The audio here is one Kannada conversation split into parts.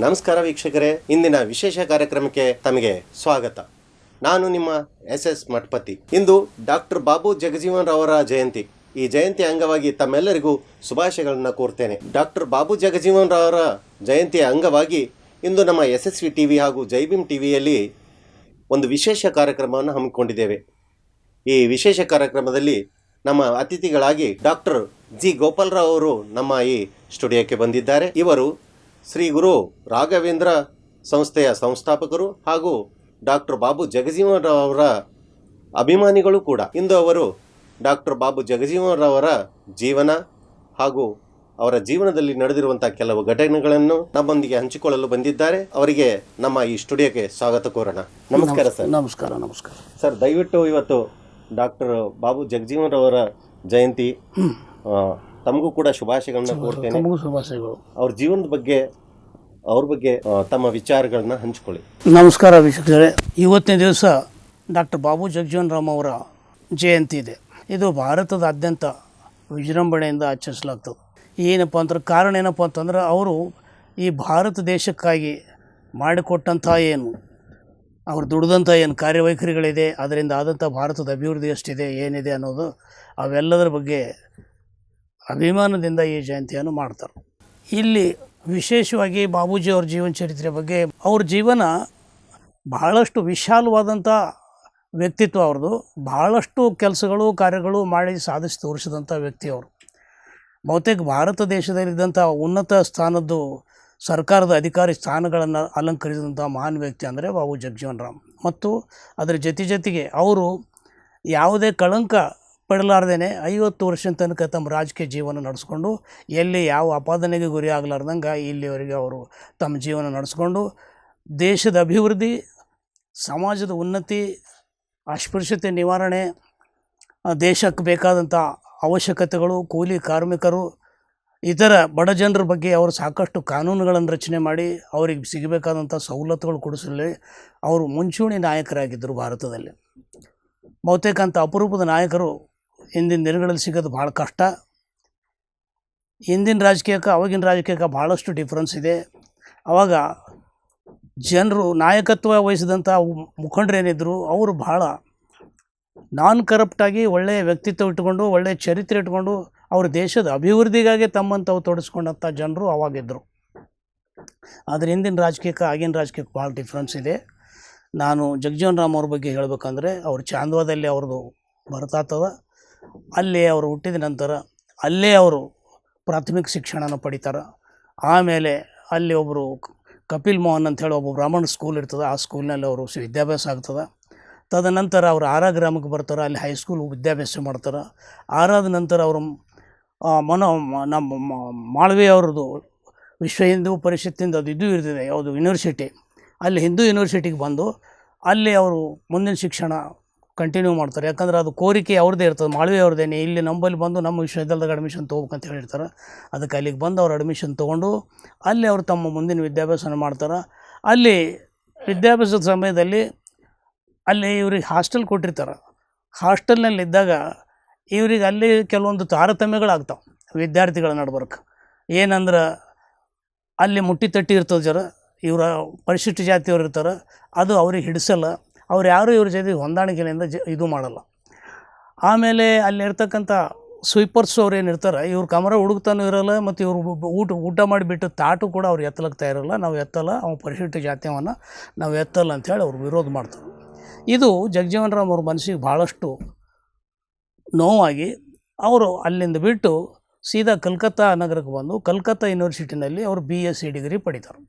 ನಮಸ್ಕಾರ ವೀಕ್ಷಕರೇ, ಇಂದಿನ ವಿಶೇಷ ಕಾರ್ಯಕ್ರಮಕ್ಕೆ ತಮಗೆ ಸ್ವಾಗತ. ನಾನು ನಿಮ್ಮ ಎಸ್ ಎಸ್ ಮಠಪತಿ. ಇಂದು ಡಾಕ್ಟರ್ ಬಾಬು ಜಗಜೀವನ್ ರವರ ಜಯಂತಿ. ಈ ಜಯಂತಿ ಅಂಗವಾಗಿ ತಮ್ಮೆಲ್ಲರಿಗೂ ಶುಭಾಶಯಗಳನ್ನು ಕೋರ್ತೇನೆ. ಡಾಕ್ಟರ್ ಬಾಬು ಜಗಜೀವನ್ ರವರ ಜಯಂತಿಯ ಅಂಗವಾಗಿ ಇಂದು ನಮ್ಮ S S V T V ಹಾಗೂ ಜೈಬಿಮ್ ಟಿ ವಿಯಲ್ಲಿ ಒಂದು ವಿಶೇಷ ಕಾರ್ಯಕ್ರಮವನ್ನು ಹಮ್ಮಿಕೊಂಡಿದ್ದೇವೆ. ಈ ವಿಶೇಷ ಕಾರ್ಯಕ್ರಮದಲ್ಲಿ ನಮ್ಮ ಅತಿಥಿಗಳಾಗಿ ಡಾಕ್ಟರ್ ಜಿ ಗೋಪಾಲರಾವ್ ಅವರು ನಮ್ಮ ಈ ಸ್ಟುಡಿಯೋಕ್ಕೆ ಬಂದಿದ್ದಾರೆ. ಇವರು ಶ್ರೀ ಗುರು ರಾಘವೇಂದ್ರ ಸಂಸ್ಥೆಯ ಸಂಸ್ಥಾಪಕರು ಹಾಗೂ ಡಾಕ್ಟರ್ ಬಾಬು ಜಗಜೀವನ್ ರಾವ್ ಅವರ ಅಭಿಮಾನಿಗಳು ಕೂಡ. ಇಂದು ಅವರು ಡಾಕ್ಟರ್ ಬಾಬು ಜಗಜೀವನ್ ರಾವ್ ಅವರ ಜೀವನ ಹಾಗೂ ಅವರ ಜೀವನದಲ್ಲಿ ನಡೆದಿರುವಂಥ ಕೆಲವು ಘಟನೆಗಳನ್ನು ನಮ್ಮೊಂದಿಗೆ ಹಂಚಿಕೊಳ್ಳಲು ಬಂದಿದ್ದಾರೆ. ಅವರಿಗೆ ನಮ್ಮ ಈ ಸ್ಟುಡಿಯೋಕ್ಕೆ ಸ್ವಾಗತ ಕೋರೋಣ. ನಮಸ್ಕಾರ ಸರ್. ನಮಸ್ಕಾರ ನಮಸ್ಕಾರ. ಸರ್ ದಯವಿಟ್ಟು ಇವತ್ತು ಡಾಕ್ಟರ್ ಬಾಬು ಜಗಜೀವನರವರ ಜಯಂತಿ ತಮಗೂ ಕೂಡ ಶುಭಾಶಯಗಳನ್ನ ಕೋರ್ತೇನೆ. ಶುಭಾಶಯಗಳು. ಅವ್ರ ಜೀವನದ ಬಗ್ಗೆ ಅವ್ರ ಬಗ್ಗೆ ಆ, ತಮ್ಮ ವಿಚಾರಗಳನ್ನ ಹಂಚ್ಕೊಳ್ಳಿ. ನಮಸ್ಕಾರ ವೀಕ್ಷಕರೇ. ಇವತ್ತಿನ ದಿವಸ ಡಾಕ್ಟರ್ ಬಾಬು ಜಗಜೀವನ್ ರಾಮ್ ಅವರ ಜಯಂತಿ ಇದೆ. ಇದು ಭಾರತದಾದ್ಯಂತ ವಿಜೃಂಭಣೆಯಿಂದ ಆಚರಿಸಲಾಗ್ತದೆ ಏನಪ್ಪ ಅಂದ್ರೆ ಕಾರಣ ಏನಪ್ಪ ಅಂತಂದ್ರೆ ಅವರು ಈ ಭಾರತ ದೇಶಕ್ಕಾಗಿ ಮಾಡಿಕೊಟ್ಟಂಥ ಏನು ಅವ್ರು ದುಡ್ದಂಥ ಏನು ಕಾರ್ಯವೈಖರಿಗಳಿದೆ ಅದರಿಂದ ಆದಂಥ ಭಾರತದ ಅಭಿವೃದ್ಧಿ ಎಷ್ಟಿದೆ ಏನಿದೆ ಅನ್ನೋದು ಅವೆಲ್ಲದರ ಬಗ್ಗೆ ಅಭಿಮಾನದಿಂದ ಈ ಜಯಂತಿಯನ್ನು ಮಾಡ್ತಾರೆ. ಇಲ್ಲಿ ವಿಶೇಷವಾಗಿ ಬಾಬೂಜಿ ಅವ್ರ ಜೀವನ ಚರಿತ್ರೆ ಬಗ್ಗೆ ಅವ್ರ ಜೀವನ ಬಹಳಷ್ಟು ವಿಶಾಲವಾದಂಥ ವ್ಯಕ್ತಿತ್ವ ಅವ್ರದ್ದು. ಬಹಳಷ್ಟು ಕೆಲಸಗಳು, ಕಾರ್ಯಗಳು ಮಾಡಿ ಸಾಧಿಸಿ ತೋರಿಸಿದಂಥ ವ್ಯಕ್ತಿ ಅವರು. ಬಹುತೇಕ ಭಾರತ ದೇಶದಲ್ಲಿದ್ದಂಥ ಉನ್ನತ ಸ್ಥಾನದ್ದು ಸರ್ಕಾರದ ಅಧಿಕಾರಿ ಸ್ಥಾನಗಳನ್ನು ಅಲಂಕರಿಸಿದಂಥ ಮಹಾನ್ ವ್ಯಕ್ತಿ ಅಂದರೆ ಬಾಬು ಜಗಜೀವನ್ ರಾಮ್ ಮತ್ತು ಅದರ ಜೊತೆ ಜೊತೆಗೆ ಅವರು ಯಾವುದೇ ಕಳಂಕ ಪಡಲಾರ್ದೇ ಐವತ್ತು ವರ್ಷದ ತನಕ ತಮ್ಮ ರಾಜಕೀಯ ಜೀವನ ನಡೆಸ್ಕೊಂಡು ಎಲ್ಲಿ ಯಾವ ಅಪಾದನೆಗೆ ಗುರಿ ಆಗಲಾರ್ದಂಗೆ ಇಲ್ಲಿವರೆಗೆ ಅವರು ತಮ್ಮ ಜೀವನ ನಡೆಸ್ಕೊಂಡು ದೇಶದ ಅಭಿವೃದ್ಧಿ, ಸಮಾಜದ ಉನ್ನತಿ, ಅಸ್ಪೃಶ್ಯತೆ ನಿವಾರಣೆ, ದೇಶಕ್ಕೆ ಬೇಕಾದಂಥ ಅವಶ್ಯಕತೆಗಳು, ಕೂಲಿ ಕಾರ್ಮಿಕರು, ಇತರ ಬಡ ಜನರ ಬಗ್ಗೆ ಅವರು ಸಾಕಷ್ಟು ಕಾನೂನುಗಳನ್ನು ರಚನೆ ಮಾಡಿ ಅವರಿಗೆ ಸಿಗಬೇಕಾದಂಥ ಸವಲತ್ತುಗಳು ಕೊಡಿಸಲಿ. ಅವರು ಮುಂಚೂಣಿ ನಾಯಕರಾಗಿದ್ದರು ಭಾರತದಲ್ಲಿ. ಬಹುತೇಕ ಅಂಥ ಅಪರೂಪದ ನಾಯಕರು ಹಿಂದಿನ ದಿನಗಳಲ್ಲಿ ಸಿಗೋದು ಭಾಳ ಕಷ್ಟ. ಹಿಂದಿನ ರಾಜಕೀಯಕ್ಕೆ, ಅವಾಗಿನ ರಾಜಕೀಯಕ್ಕೆ ಭಾಳಷ್ಟು ಡಿಫ್ರೆನ್ಸ್ ಇದೆ. ಆವಾಗ ಜನರು ನಾಯಕತ್ವ ವಹಿಸಿದಂಥ ಮುಖಂಡರೇನಿದ್ದರು ಅವರು ಭಾಳ ನಾನ್ ಕರಪ್ಟಾಗಿ ಒಳ್ಳೆಯ ವ್ಯಕ್ತಿತ್ವ ಇಟ್ಕೊಂಡು ಒಳ್ಳೆಯ ಚರಿತ್ರೆ ಇಟ್ಕೊಂಡು ಅವ್ರ ದೇಶದ ಅಭಿವೃದ್ಧಿಗಾಗಿ ತಮ್ಮನ್ನು ತಾವು ತೊಡಸ್ಕೊಂಡಂಥ ಜನರು ಅವಾಗಿದ್ದರು ಆದರೆ ಹಿಂದಿನ ರಾಜಕೀಯಕ್ಕೆ, ಆಗಿನ ರಾಜಕೀಯಕ್ಕೆ ಭಾಳ ಡಿಫ್ರೆನ್ಸ್ ಇದೆ. ನಾನು ಜಗಜೀವನ್ ರಾಮ್ ಅವ್ರ ಬಗ್ಗೆ ಹೇಳಬೇಕಂದ್ರೆ, ಅವರು ಚಾಂದ್ವಾದಲ್ಲಿ ಅವ್ರದ್ದು ಬರ್ತಾತದ. ಅಲ್ಲಿ ಅವರು ಹುಟ್ಟಿದ ನಂತರ ಅಲ್ಲೇ ಅವರು ಪ್ರಾಥಮಿಕ ಶಿಕ್ಷಣನ ಪಡಿತಾರೆ. ಆಮೇಲೆ ಅಲ್ಲಿ ಒಬ್ಬರು ಕಪಿಲ್ ಮೋಹನ್ ಅಂತ ಹೇಳಿ ಒಬ್ಬ ಬ್ರಾಹ್ಮಣ ಸ್ಕೂಲ್ ಇರ್ತದೆ, ಆ ಸ್ಕೂಲ್ನಲ್ಲಿ ಅವರು ವಿದ್ಯಾಭ್ಯಾಸ ಆಗ್ತದೆ. ತದನಂತರ ಅವರು ಆರ ಗ್ರಾಮಕ್ಕೆ ಬರ್ತಾರೆ, ಅಲ್ಲಿ ಹೈಸ್ಕೂಲ್ ವಿದ್ಯಾಭ್ಯಾಸ ಮಾಡ್ತಾರೆ. ಆರಾದ ನಂತರ ಅವರು ಮನೋ ನಮ್ಮ ಮಾಳ್ವಿ ಅವ್ರದ್ದು ವಿಶ್ವ ಹಿಂದೂ ಪರಿಷತ್ತಿಂದ ಅದು ಇದು ಇರ್ತಿದೆ, ಯಾವುದು ಯೂನಿವರ್ಸಿಟಿ ಅಲ್ಲಿ ಹಿಂದೂ ಯೂನಿವರ್ಸಿಟಿಗೆ ಬಂದು, ಅಲ್ಲಿ ಅವರು ಮುಂದಿನ ಶಿಕ್ಷಣ ಕಂಟಿನ್ಯೂ ಮಾಡ್ತಾರೆ. ಯಾಕಂದ್ರೆ ಅದು ಕೋರಿಕೆ ಅವ್ರದ್ದೇ ಇರ್ತದೆ. ಮಾಳ್ವಿ ಅವ್ರದ್ದೇನೆ ಇಲ್ಲಿ ನಂಬಲ್ಲಿ ಬಂದು ನಮ್ಮ ವಿಶ್ವವಿದ್ಯಾಲಯದಾಗ ಅಡ್ಮಿಷನ್ ತೊಗೋಬೇಕಂತ ಹೇಳಿರ್ತಾರೆ. ಅದಕ್ಕೆ ಅಲ್ಲಿಗೆ ಬಂದು ಅವ್ರು ಅಡ್ಮಿಷನ್ ತೊಗೊಂಡು ಅಲ್ಲಿ ಅವರು ತಮ್ಮ ಮುಂದಿನ ವಿದ್ಯಾಭ್ಯಾಸನ ಮಾಡ್ತಾರೆ. ಅಲ್ಲಿ ವಿದ್ಯಾಭ್ಯಾಸದ ಸಮಯದಲ್ಲಿ ಅಲ್ಲಿ ಇವ್ರಿಗೆ ಹಾಸ್ಟೆಲ್ ಕೊಟ್ಟಿರ್ತಾರೆ. ಹಾಸ್ಟೆಲ್ನಲ್ಲಿದ್ದಾಗ ಇವ್ರಿಗೆ ಅಲ್ಲಿ ಕೆಲವೊಂದು ತಾರತಮ್ಯಗಳಾಗ್ತಾವೆ ವಿದ್ಯಾರ್ಥಿಗಳ ನಡ್ಬರ್ಕ. ಏನಂದ್ರೆ ಅಲ್ಲಿ ಮುಟ್ಟಿ ತಟ್ಟಿ ಇರ್ತದೆ ಜರ, ಇವರ ಪರಿಶಿಷ್ಟ ಜಾತಿಯವ್ರು ಇರ್ತಾರೆ, ಅದು ಅವ್ರಿಗೆ ಹಿಡಿಸಲ್ಲ. ಅವ್ರು ಯಾರು ಇವ್ರ ಜೊತೆ ಹೊಂದಾಣಿಕೆಯಿಂದ ಜ ಇದು ಮಾಡಲ್ಲ. ಆಮೇಲೆ ಅಲ್ಲಿರ್ತಕ್ಕಂಥ ಸ್ವೀಪರ್ಸ್ ಅವ್ರು ಏನು ಇರ್ತಾರೆ, ಇವ್ರ ಕಮರ ಹುಡುಕ್ತಾನೂ ಇರಲ್ಲ, ಮತ್ತು ಇವರು ಊಟ ಊಟ ಮಾಡಿಬಿಟ್ಟು ತಾಟು ಕೂಡ ಅವ್ರು ಎತ್ತಲಕ್ತಾ ಇರಲ್ಲ. ನಾವು ಎತ್ತಲ್ಲ ಅವ್ನು ಪರಿಶಿಷ್ಟ ಜಾತಿಯವನ್ನ ನಾವು ಎತ್ತಲ್ಲ ಅಂಥೇಳಿ ಅವ್ರು ವಿರೋಧ ಮಾಡ್ತಾರೆ. ಇದು ಜಗಜೀವನ್ ರಾಮ್ ಅವ್ರ ಮನಸ್ಸಿಗೆ ಭಾಳಷ್ಟು ನೋವಾಗಿ ಅವರು ಅಲ್ಲಿಂದ ಬಿಟ್ಟು ಸೀದಾ ಕಲ್ಕತ್ತಾ ನಗರಕ್ಕೆ ಬಂದು ಕಲ್ಕತ್ತಾ ಯೂನಿವರ್ಸಿಟಿನಲ್ಲಿ ಅವರು ಬಿ ಎಸ್ ಸಿ ಡಿಗ್ರಿ ಪಡಿತಾರೆ.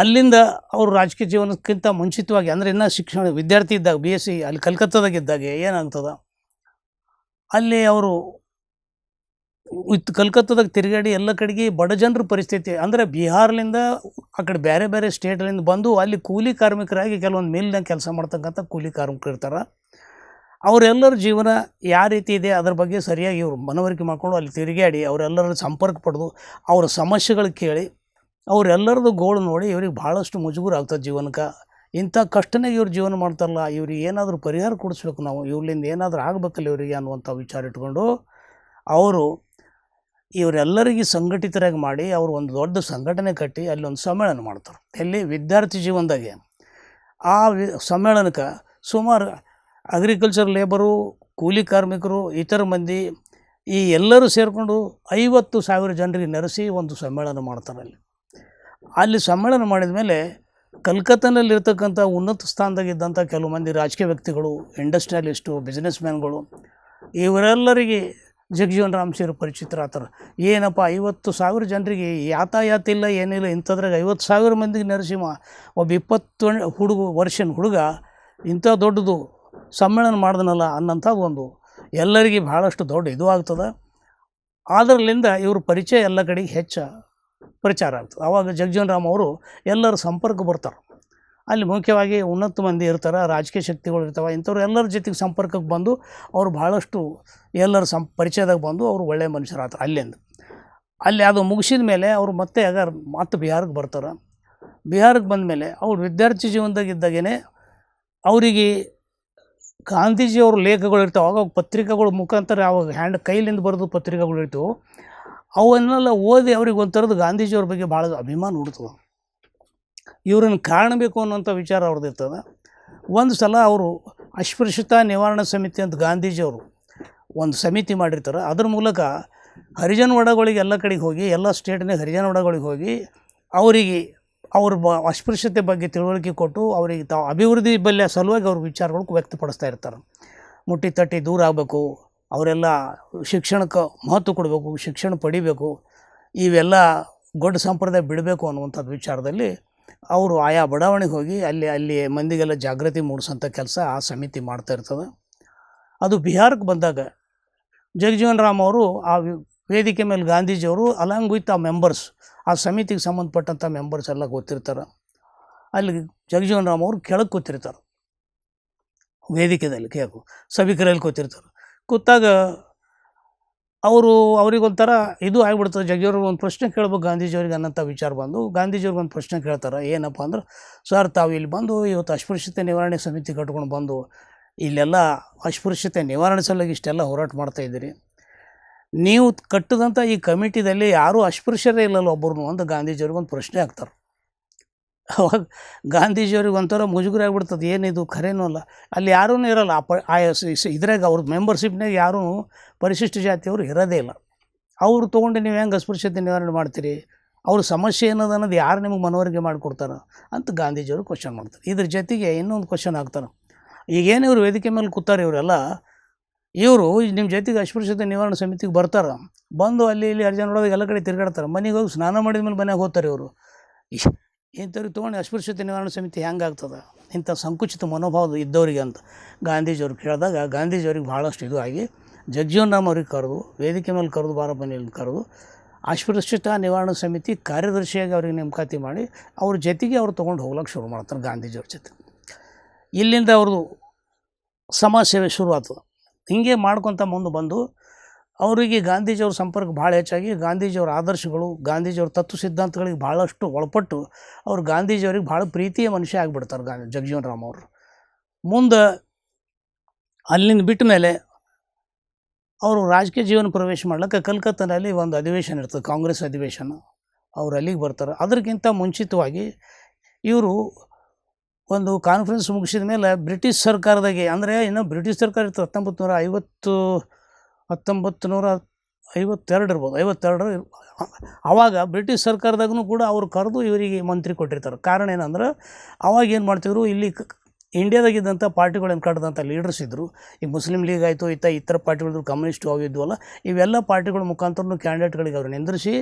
ಅಲ್ಲಿಂದ ಅವರು ರಾಜಕೀಯ ಜೀವನಕ್ಕಿಂತ ಮುಂಚಿತವಾಗಿ, ಅಂದರೆ ಇನ್ನೂ ಶಿಕ್ಷಣ, ವಿದ್ಯಾರ್ಥಿ ಇದ್ದಾಗ ಬಿ ಎಸ್ ಸಿ ಅಲ್ಲಿ ಕಲ್ಕತ್ತಾದಾಗ ಇದ್ದಾಗ ಏನಾಗ್ತದ? ಅಲ್ಲಿ ಅವರು ಇತ್ತು, ಕಲ್ಕತ್ತಾದಾಗ ತಿರುಗಾಡಿ ಎಲ್ಲ ಕಡೆಗೆ ಬಡ ಜನರ ಪರಿಸ್ಥಿತಿ, ಅಂದರೆ ಬಿಹಾರ್ಲಿಂದ ಆ ಕಡೆ ಬೇರೆ ಬೇರೆ ಸ್ಟೇಟ್ಲಿಂದ ಬಂದು ಅಲ್ಲಿ ಕೂಲಿ ಕಾರ್ಮಿಕರಾಗಿ ಕೆಲವೊಂದು ಮೇಲಿನ ಕೆಲಸ ಮಾಡ್ತಕ್ಕಂಥ ಕೂಲಿ ಕಾರ್ಮಿಕರು ಇರ್ತಾರೆ. ಅವರೆಲ್ಲರ ಜೀವನ ಯಾವ ರೀತಿ ಇದೆ, ಅದ್ರ ಬಗ್ಗೆ ಸರಿಯಾಗಿ ಇವರು ಮನವರಿಕೆ ಮಾಡ್ಕೊಂಡು ಅಲ್ಲಿ ತಿರುಗಾಡಿ ಅವರೆಲ್ಲರ ಸಂಪರ್ಕ ಪಡೆದು ಅವರ ಸಮಸ್ಯೆಗಳು ಕೇಳಿ ಅವರೆಲ್ಲರದ್ದು ಗೋಳು ನೋಡಿ ಇವ್ರಿಗೆ ಭಾಳಷ್ಟು ಮುಜುಗರ ಆಗ್ತದೆ ಜೀವನಕ್ಕೆ. ಇಂಥ ಕಷ್ಟನೇ ಇವ್ರು ಜೀವನ ಮಾಡ್ತಾರಲ್ಲ, ಇವ್ರಿಗೆ ಏನಾದರೂ ಪರಿಹಾರ ಕೊಡಿಸ್ಬೇಕು ನಾವು ಇವ್ರಿಂದ ಏನಾದರೂ ಆಗಬೇಕಲ್ಲ ಇವರಿಗೆ ಅನ್ನುವಂಥ ವಿಚಾರ ಇಟ್ಕೊಂಡು, ಅವರು ಇವರೆಲ್ಲರಿಗೆ ಸಂಘಟಿತರಾಗಿ ಮಾಡಿ ಅವರು ಒಂದು ದೊಡ್ಡ ಸಂಘಟನೆ ಕಟ್ಟಿ ಅಲ್ಲಿ ಒಂದು ಸಮ್ಮೇಳನ ಮಾಡ್ತಾರೆ. ಎಲ್ಲಿ? ವಿದ್ಯಾರ್ಥಿ ಜೀವನದಾಗೆ. ಆ ವಿ ಸಮ್ಮೇಳನಕ್ಕೆ ಸುಮಾರು ಅಗ್ರಿಕಲ್ಚರ್ ಲೇಬರು ಕೂಲಿ ಕಾರ್ಮಿಕರು, ಇತರ ಮಂದಿ ಈ ಎಲ್ಲರೂ ಸೇರಿಕೊಂಡು ಐವತ್ತು ಸಾವಿರ ಜನರಿಗೆ ನೆರೆಸಿ ಒಂದು ಸಮ್ಮೇಳನ ಮಾಡ್ತಾರೆ ಅಲ್ಲಿ. ಅಲ್ಲಿ ಸಮ್ಮೇಳನ ಮಾಡಿದ ಮೇಲೆ ಕಲ್ಕತ್ತಾನಲ್ಲಿರ್ತಕ್ಕಂಥ ಉನ್ನತ ಸ್ಥಾನದಾಗಿದ್ದಂಥ ಕೆಲವು ಮಂದಿ ರಾಜಕೀಯ ವ್ಯಕ್ತಿಗಳು, ಇಂಡಸ್ಟ್ರಿಯಲಿಸ್ಟು ಬಿಸ್ನೆಸ್ ಮ್ಯಾನ್ಗಳು ಇವರೆಲ್ಲರಿಗೆ ಜಗಜೀವನ್ ರಾಮ್ ಸೇರಿ ಪರಿಚಿತರಾಗ್ತಾರೆ ಏನಪ್ಪ, ಐವತ್ತು ಸಾವಿರ ಜನರಿಗೆ ಯಾತಾಯಾತ ಇಲ್ಲ, ಏನಿಲ್ಲ, ಇಂಥದ್ರಾಗ ಐವತ್ತು ಸಾವಿರ ಮಂದಿಗೆ ನರಸಿಂಹ, ಒಬ್ಬ ಇಪ್ಪತ್ತು ಹುಡುಗ, ವರ್ಷನ ಹುಡುಗ, ಇಂಥ ದೊಡ್ಡದು ಸಮ್ಮೇಳನ ಮಾಡ್ದನಲ್ಲ ಅನ್ನಂಥ ಒಂದು ಎಲ್ಲರಿಗೆ ಭಾಳಷ್ಟು ದೊಡ್ಡ ಇದು ಆಗ್ತದೆ. ಅದರಲ್ಲಿಂದ ಇವ್ರ ಪರಿಚಯ ಎಲ್ಲ ಕಡೆಗೆ ಹೆಚ್ಚು ಪ್ರಚಾರ ಆಗ್ತದೆ. ಆವಾಗ ಜಗಜೀವನ್ ರಾಮ್ ಅವರು ಎಲ್ಲರ ಸಂಪರ್ಕ ಬರ್ತಾರೆ. ಅಲ್ಲಿ ಮುಖ್ಯವಾಗಿ ಉನ್ನತ ಮಂದಿ ಇರ್ತಾರೆ, ರಾಜಕೀಯ ಶಕ್ತಿಗಳು ಇರ್ತಾವೆ, ಇಂಥವ್ರು ಎಲ್ಲರ ಜೊತೆಗೆ ಸಂಪರ್ಕಕ್ಕೆ ಬಂದು ಅವರು ಭಾಳಷ್ಟು ಎಲ್ಲರ ಸಂ ಪರಿಚಯದಾಗ ಬಂದು ಅವರು ಒಳ್ಳೆಯ ಮನುಷ್ಯರಾಗ್ತಾರೆ ಅಲ್ಲಿಂದ. ಅಲ್ಲಿ ಅದು ಮುಗಿಸಿದ ಮೇಲೆ ಅವರು ಮತ್ತೆ ಆಗ ಮತ್ತೆ ಬಿಹಾರಕ್ಕೆ ಬರ್ತಾರೆ. ಬಿಹಾರಕ್ಕೆ ಬಂದ ಮೇಲೆ ಅವ್ರು ವಿದ್ಯಾರ್ಥಿ ಜೀವನದಾಗ ಇದ್ದಾಗೇ ಅವರಿಗೆ ಗಾಂಧೀಜಿಯವ್ರ ಲೇಖಗಳು ಇರ್ತಾವೆ ಆವಾಗ ಪತ್ರಿಕೆಗಳ ಮುಖಾಂತರ ಆವಾಗ ಹ್ಯಾಂಡ್ ಕೈಲಿಂದ ಬರೆದು ಪತ್ರಿಕೆಗಳು ಇರ್ತವೆ. ಅವನ್ನೆಲ್ಲ ಓದಿ ಅವ್ರಿಗೆ ಒಂಥರದ್ದು ಗಾಂಧೀಜಿಯವ್ರ ಬಗ್ಗೆ ಭಾಳ ಅಭಿಮಾನ ಹುಡ್ತದೆ. ಇವ್ರನ್ನ ಕಾಣಬೇಕು ಅನ್ನೋಂಥ ವಿಚಾರ ಅವ್ರದ್ದು ಒಂದು ಸಲ ಅವರು ಅಸ್ಪೃಶ್ಯತಾ ನಿವಾರಣಾ ಸಮಿತಿ ಅಂತ ಗಾಂಧೀಜಿಯವರು ಒಂದು ಸಮಿತಿ ಮಾಡಿರ್ತಾರೆ. ಅದ್ರ ಮೂಲಕ ಹರಿಜನ ಒಡಗಳಿಗೆ ಎಲ್ಲ ಕಡೆಗೆ ಹೋಗಿ, ಎಲ್ಲ ಸ್ಟೇಟ್ನಾಗ ಹರಿಜನ ಒಡಗಳಿಗೆ ಹೋಗಿ ಅವರಿಗೆ ಅವ್ರ ಬ ಅಸ್ಪೃಶ್ಯತೆ ಬಗ್ಗೆ ತಿಳುವಳಿಕೆ ಕೊಟ್ಟು ಅವರಿಗೆ ತಾವು ಅಭಿವೃದ್ಧಿ ಬಲ್ಯ ಸಲುವಾಗಿ ಅವ್ರ ವಿಚಾರಗಳು ವ್ಯಕ್ತಪಡಿಸ್ತಾ ಇರ್ತಾರೆ. ಮುಟ್ಟಿ ತಟ್ಟಿ ದೂರ ಆಗಬೇಕು ಅವರೆಲ್ಲ ಶಿಕ್ಷಣಕ್ಕೆ ಮಹತ್ವ ಕೊಡಬೇಕು, ಶಿಕ್ಷಣ ಪಡಿಬೇಕು, ಇವೆಲ್ಲ ಗೊಡ್ಡ ಸಂಪ್ರದಾಯ ಬಿಡಬೇಕು ಅನ್ನುವಂಥದ್ದು ವಿಚಾರದಲ್ಲಿ ಅವರು ಆಯಾ ಬಡಾವಣೆಗೆ ಹೋಗಿ ಅಲ್ಲಿ ಅಲ್ಲಿ ಮಂದಿಗೆಲ್ಲ ಜಾಗೃತಿ ಮೂಡಿಸೋಂಥ ಕೆಲಸ ಆ ಸಮಿತಿ ಮಾಡ್ತಾ ಇರ್ತದೆ. ಅದು ಬಿಹಾರಕ್ಕೆ ಬಂದಾಗ ಜಗಜೀವನ್ ರಾಮ್ ಅವರು ಆ ವೇದಿಕೆ ಮೇಲೆ ಗಾಂಧೀಜಿಯವರು ಅಲಾಂಗ್ ವಿತ್ ಆ ಮೆಂಬರ್ಸ್ ಆ ಸಮಿತಿಗೆ ಸಂಬಂಧಪಟ್ಟಂಥ ಮೆಂಬರ್ಸ್ ಎಲ್ಲ ಗೊತ್ತಿರ್ತಾರೆ. ಅಲ್ಲಿ ಜಗಜೀವನ್ ರಾಮ್ ಅವರು ಕೆಳಗೆ ಕೂತಿರ್ತಾರೆ. ವೇದಿಕೆದಲ್ಲಿ ಕೇಕು ಸಭಿಕರಲ್ಲಿ ಕೂತಿರ್ತಾರೆ. ಕೂತಾಗ ಅವರು ಅವ್ರಿಗೊಂಥರ ಇದು ಆಗಿಬಿಡ್ತದೆ. ಜಗ್ಗಿಯವ್ರಿಗೆ ಒಂದು ಪ್ರಶ್ನೆ ಕೇಳ್ಬೇಕು ಗಾಂಧೀಜಿಯವ್ರಿಗೆ ಅನ್ನೋಂಥ ವಿಚಾರ ಬಂದು. ಗಾಂಧೀಜಿಯವ್ರಿಗೆ ಒಂದು ಪ್ರಶ್ನೆ ಕೇಳ್ತಾರೆ, ಏನಪ್ಪ ಅಂದ್ರೆ, ಸರ್, ತಾವು ಇಲ್ಲಿ ಬಂದು ಇವತ್ತು ಅಸ್ಪೃಶ್ಯತೆ ನಿವಾರಣೆ ಸಮಿತಿ ಕಟ್ಕೊಂಡು ಬಂದು ಇಲ್ಲೆಲ್ಲ ಅಸ್ಪೃಶ್ಯತೆ ನಿವಾರಣೆ ಸಲುವಾಗಿ ಇಷ್ಟೆಲ್ಲ ಹೋರಾಟ ಮಾಡ್ತಾಯಿದ್ದೀರಿ ನೀವು ಕಟ್ಟಿದಂಥ ಈ ಕಮಿಟಿದಲ್ಲಿ ಯಾರೂ ಅಸ್ಪೃಶ್ಯರೇ ಇಲ್ಲಲ್ಲ ಒಬ್ಬರು ಅಂತ ಗಾಂಧೀಜಿಯವ್ರಿಗೆ ಒಂದು ಪ್ರಶ್ನೆ ಹಾಕ್ತಾರೆ. ಅವಾಗ ಗಾಂಧೀಜಿಯವ್ರಿಗೆ ಒಂಥರ ಮುಜುಗರ ಆಗ್ಬಿಡ್ತದೆ. ಏನಿದು? ಖರೇನೂ ಅಲ್ಲ. ಅಲ್ಲಿ ಯಾರೂ ಇರಲ್ಲ. ಆ ಪ, ಆ ಇದ್ರಾಗ ಅವ್ರ ಮೆಂಬರ್ಶಿಪ್ನಾಗ ಯಾರೂ ಪರಿಶಿಷ್ಟ ಜಾತಿಯವರು ಇರೋದೇ ಇಲ್ಲ. ಅವ್ರು ತೊಗೊಂಡು ನೀವು ಹೆಂಗೆ ಅಸ್ಪೃಶ್ಯತೆ ನಿವಾರಣೆ ಮಾಡ್ತೀರಿ? ಅವ್ರ ಸಮಸ್ಯೆ ಏನದ ಅನ್ನೋದು ಯಾರು ನಿಮಗೆ ಮನವರಿಕೆ ಮಾಡಿಕೊಡ್ತಾರೆ ಅಂತ ಗಾಂಧೀಜಿಯವರು ಕ್ವಶನ್ ಮಾಡ್ತಾರೆ. ಇದ್ರ ಜೊತೆಗೆ ಇನ್ನೊಂದು ಕ್ವಶನ್ ಹಾಕ್ತಾರೆ ಈಗೇನು ಇವರು ವೇದಿಕೆ ಮೇಲೆ ಕೂತಾರೆ ಇವರೆಲ್ಲ? ಇವರು ನಿಮ್ಮ ಜೊತೆಗೆ ಅಸ್ಪೃಶ್ಯತೆ ನಿವಾರಣೆ ಸಮಿತಿಗೆ ಬರ್ತಾರೆ. ಬಂದು ಅಲ್ಲಿ ಇಲ್ಲಿ ಅರ್ಜೆಂಟ್ ನೋಡೋದಾಗ ಎಲ್ಲ ಕಡೆ ತಿರುಗಾಡ್ತಾರೆ. ಮನೆಗೆ ಹೋಗಿ ಸ್ನಾನ ಮಾಡಿದ ಮೇಲೆ ಮನೆಗೆ ಹೋಗ್ತಾರೆ ಇವರು. ಇಂಥವ್ರಿಗೆ ತೊಗೊಂಡು ಅಸ್ಪೃಶ್ಯತೆ ನಿವಾರಣ ಸಮಿತಿ ಹೆಂಗೆ ಆಗ್ತದೆ ಇಂಥ ಸಂಕುಚಿತ ಮನೋಭಾವ ಇದ್ದವರಿಗೆ ಅಂತ ಗಾಂಧೀಜಿಯವ್ರು ಕೇಳಿದಾಗ ಗಾಂಧೀಜಿಯವ್ರಿಗೆ ಭಾಳಷ್ಟು ಇದು ಆಗಿ ಜಗಜೀವನ್ ರಾಮ್ ಅವ್ರಿಗೆ ಕರೆದು, ವೇದಿಕೆ ಮೇಲೆ ಕರೆದು ಬಾರಪ್ಪನಿಯಲ್ಲಿ ಕರೆದು, ಅಸ್ಪೃಶ್ಯತಾ ನಿವಾರಣಾ ಸಮಿತಿ ಕಾರ್ಯದರ್ಶಿಯಾಗಿ ಅವ್ರಿಗೆ ನೇಮಕಾತಿ ಮಾಡಿ ಅವ್ರ ಜೊತೆಗೆ ಅವ್ರು ತೊಗೊಂಡು ಹೋಗ್ಲಿಕ್ಕೆ ಶುರು ಮಾಡ್ತಾರೆ ಗಾಂಧೀಜಿಯವ್ರ ಜೊತೆ. ಇಲ್ಲಿಂದ ಅವ್ರದ್ದು ಸಮಾಜ ಸೇವೆ ಶುರು ಹಿಂಗೆ ಮಾಡ್ಕೊತ ಮುಂದೆ ಬಂದು ಅವರಿಗೆ ಗಾಂಧೀಜಿಯವ್ರ ಸಂಪರ್ಕ ಭಾಳ ಹೆಚ್ಚಾಗಿ, ಗಾಂಧೀಜಿಯವ್ರ ಆದರ್ಶಗಳು, ಗಾಂಧೀಜಿಯವ್ರ ತತ್ವ ಸಿದ್ಧಾಂತಗಳಿಗೆ ಭಾಳಷ್ಟು ಒಳಪಟ್ಟು ಅವರು ಗಾಂಧೀಜಿಯವ್ರಿಗೆ ಭಾಳ ಪ್ರೀತಿಯ ಮನುಷ್ಯ ಆಗಿಬಿಡ್ತಾರೆ ಗಾಂಧಿ ಜಗಜೀವನ್ ರಾಮ್ ಅವರು. ಮುಂದೆ ಅಲ್ಲಿಂದ ಬಿಟ್ಟ ಮೇಲೆ ಅವರು ರಾಜಕೀಯ ಜೀವನ ಪ್ರವೇಶ ಮಾಡ್ಲಿಕ್ಕೆ ಕಲ್ಕತ್ತಾನಲ್ಲಿ ಒಂದು ಅಧಿವೇಶನ ಇರ್ತದೆ, ಕಾಂಗ್ರೆಸ್ ಅಧಿವೇಶನ. ಅವರು ಅಲ್ಲಿಗೆ ಬರ್ತಾರೆ. ಅದಕ್ಕಿಂತ ಮುಂಚಿತವಾಗಿ ಇವರು ಒಂದು ಕಾನ್ಫರೆನ್ಸ್ ಮುಗಿಸಿದ ಮೇಲೆ ಬ್ರಿಟಿಷ್ ಸರ್ಕಾರದಾಗೆ, ಅಂದರೆ ಇನ್ನೂ ಬ್ರಿಟಿಷ್ ಸರ್ಕಾರ ಇತ್ತು ಹತ್ತೊಂಬತ್ತು ನೂರ ಐವತ್ತು ಹತ್ತೊಂಬತ್ತು ನೂರ ಐವತ್ತೆರಡು ಇರ್ಬೋದು ಐವತ್ತೆರಡರ ಆವಾಗ ಬ್ರಿಟಿಷ್ ಸರ್ಕಾರದಾಗೂ ಕೂಡ ಅವರು ಕರೆದು ಇವರಿಗೆ ಮಂತ್ರಿ ಕೊಟ್ಟಿರ್ತಾರೆ. ಕಾರಣ ಏನಂದ್ರೆ, ಅವಾಗ ಏನು ಮಾಡ್ತಿದ್ರು, ಇಲ್ಲಿ ಇಂಡಿಯಾದಾಗಿದ್ದಂಥ ಪಾರ್ಟಿಗಳನ್ನು ಕಟ್ಟಿದಂಥ ಲೀಡರ್ಸ್ ಇದ್ದರು ಈ ಮುಸ್ಲಿಂ ಲೀಗ್ ಆಯಿತು, ಇತ್ತ ಇತರ ಪಾರ್ಟಿಗಳಿದ್ರು, ಕಮ್ಯುನಿಸ್ಟು ಅವು ಇದ್ವಲ್ಲ, ಇವೆಲ್ಲ ಪಾರ್ಟಿಗಳ ಮುಖಾಂತರ ಕ್ಯಾಂಡಿಡೇಟ್ಗಳಿಗೆ ಅವ್ರು ನಿಂದ್ರಿಸಿ,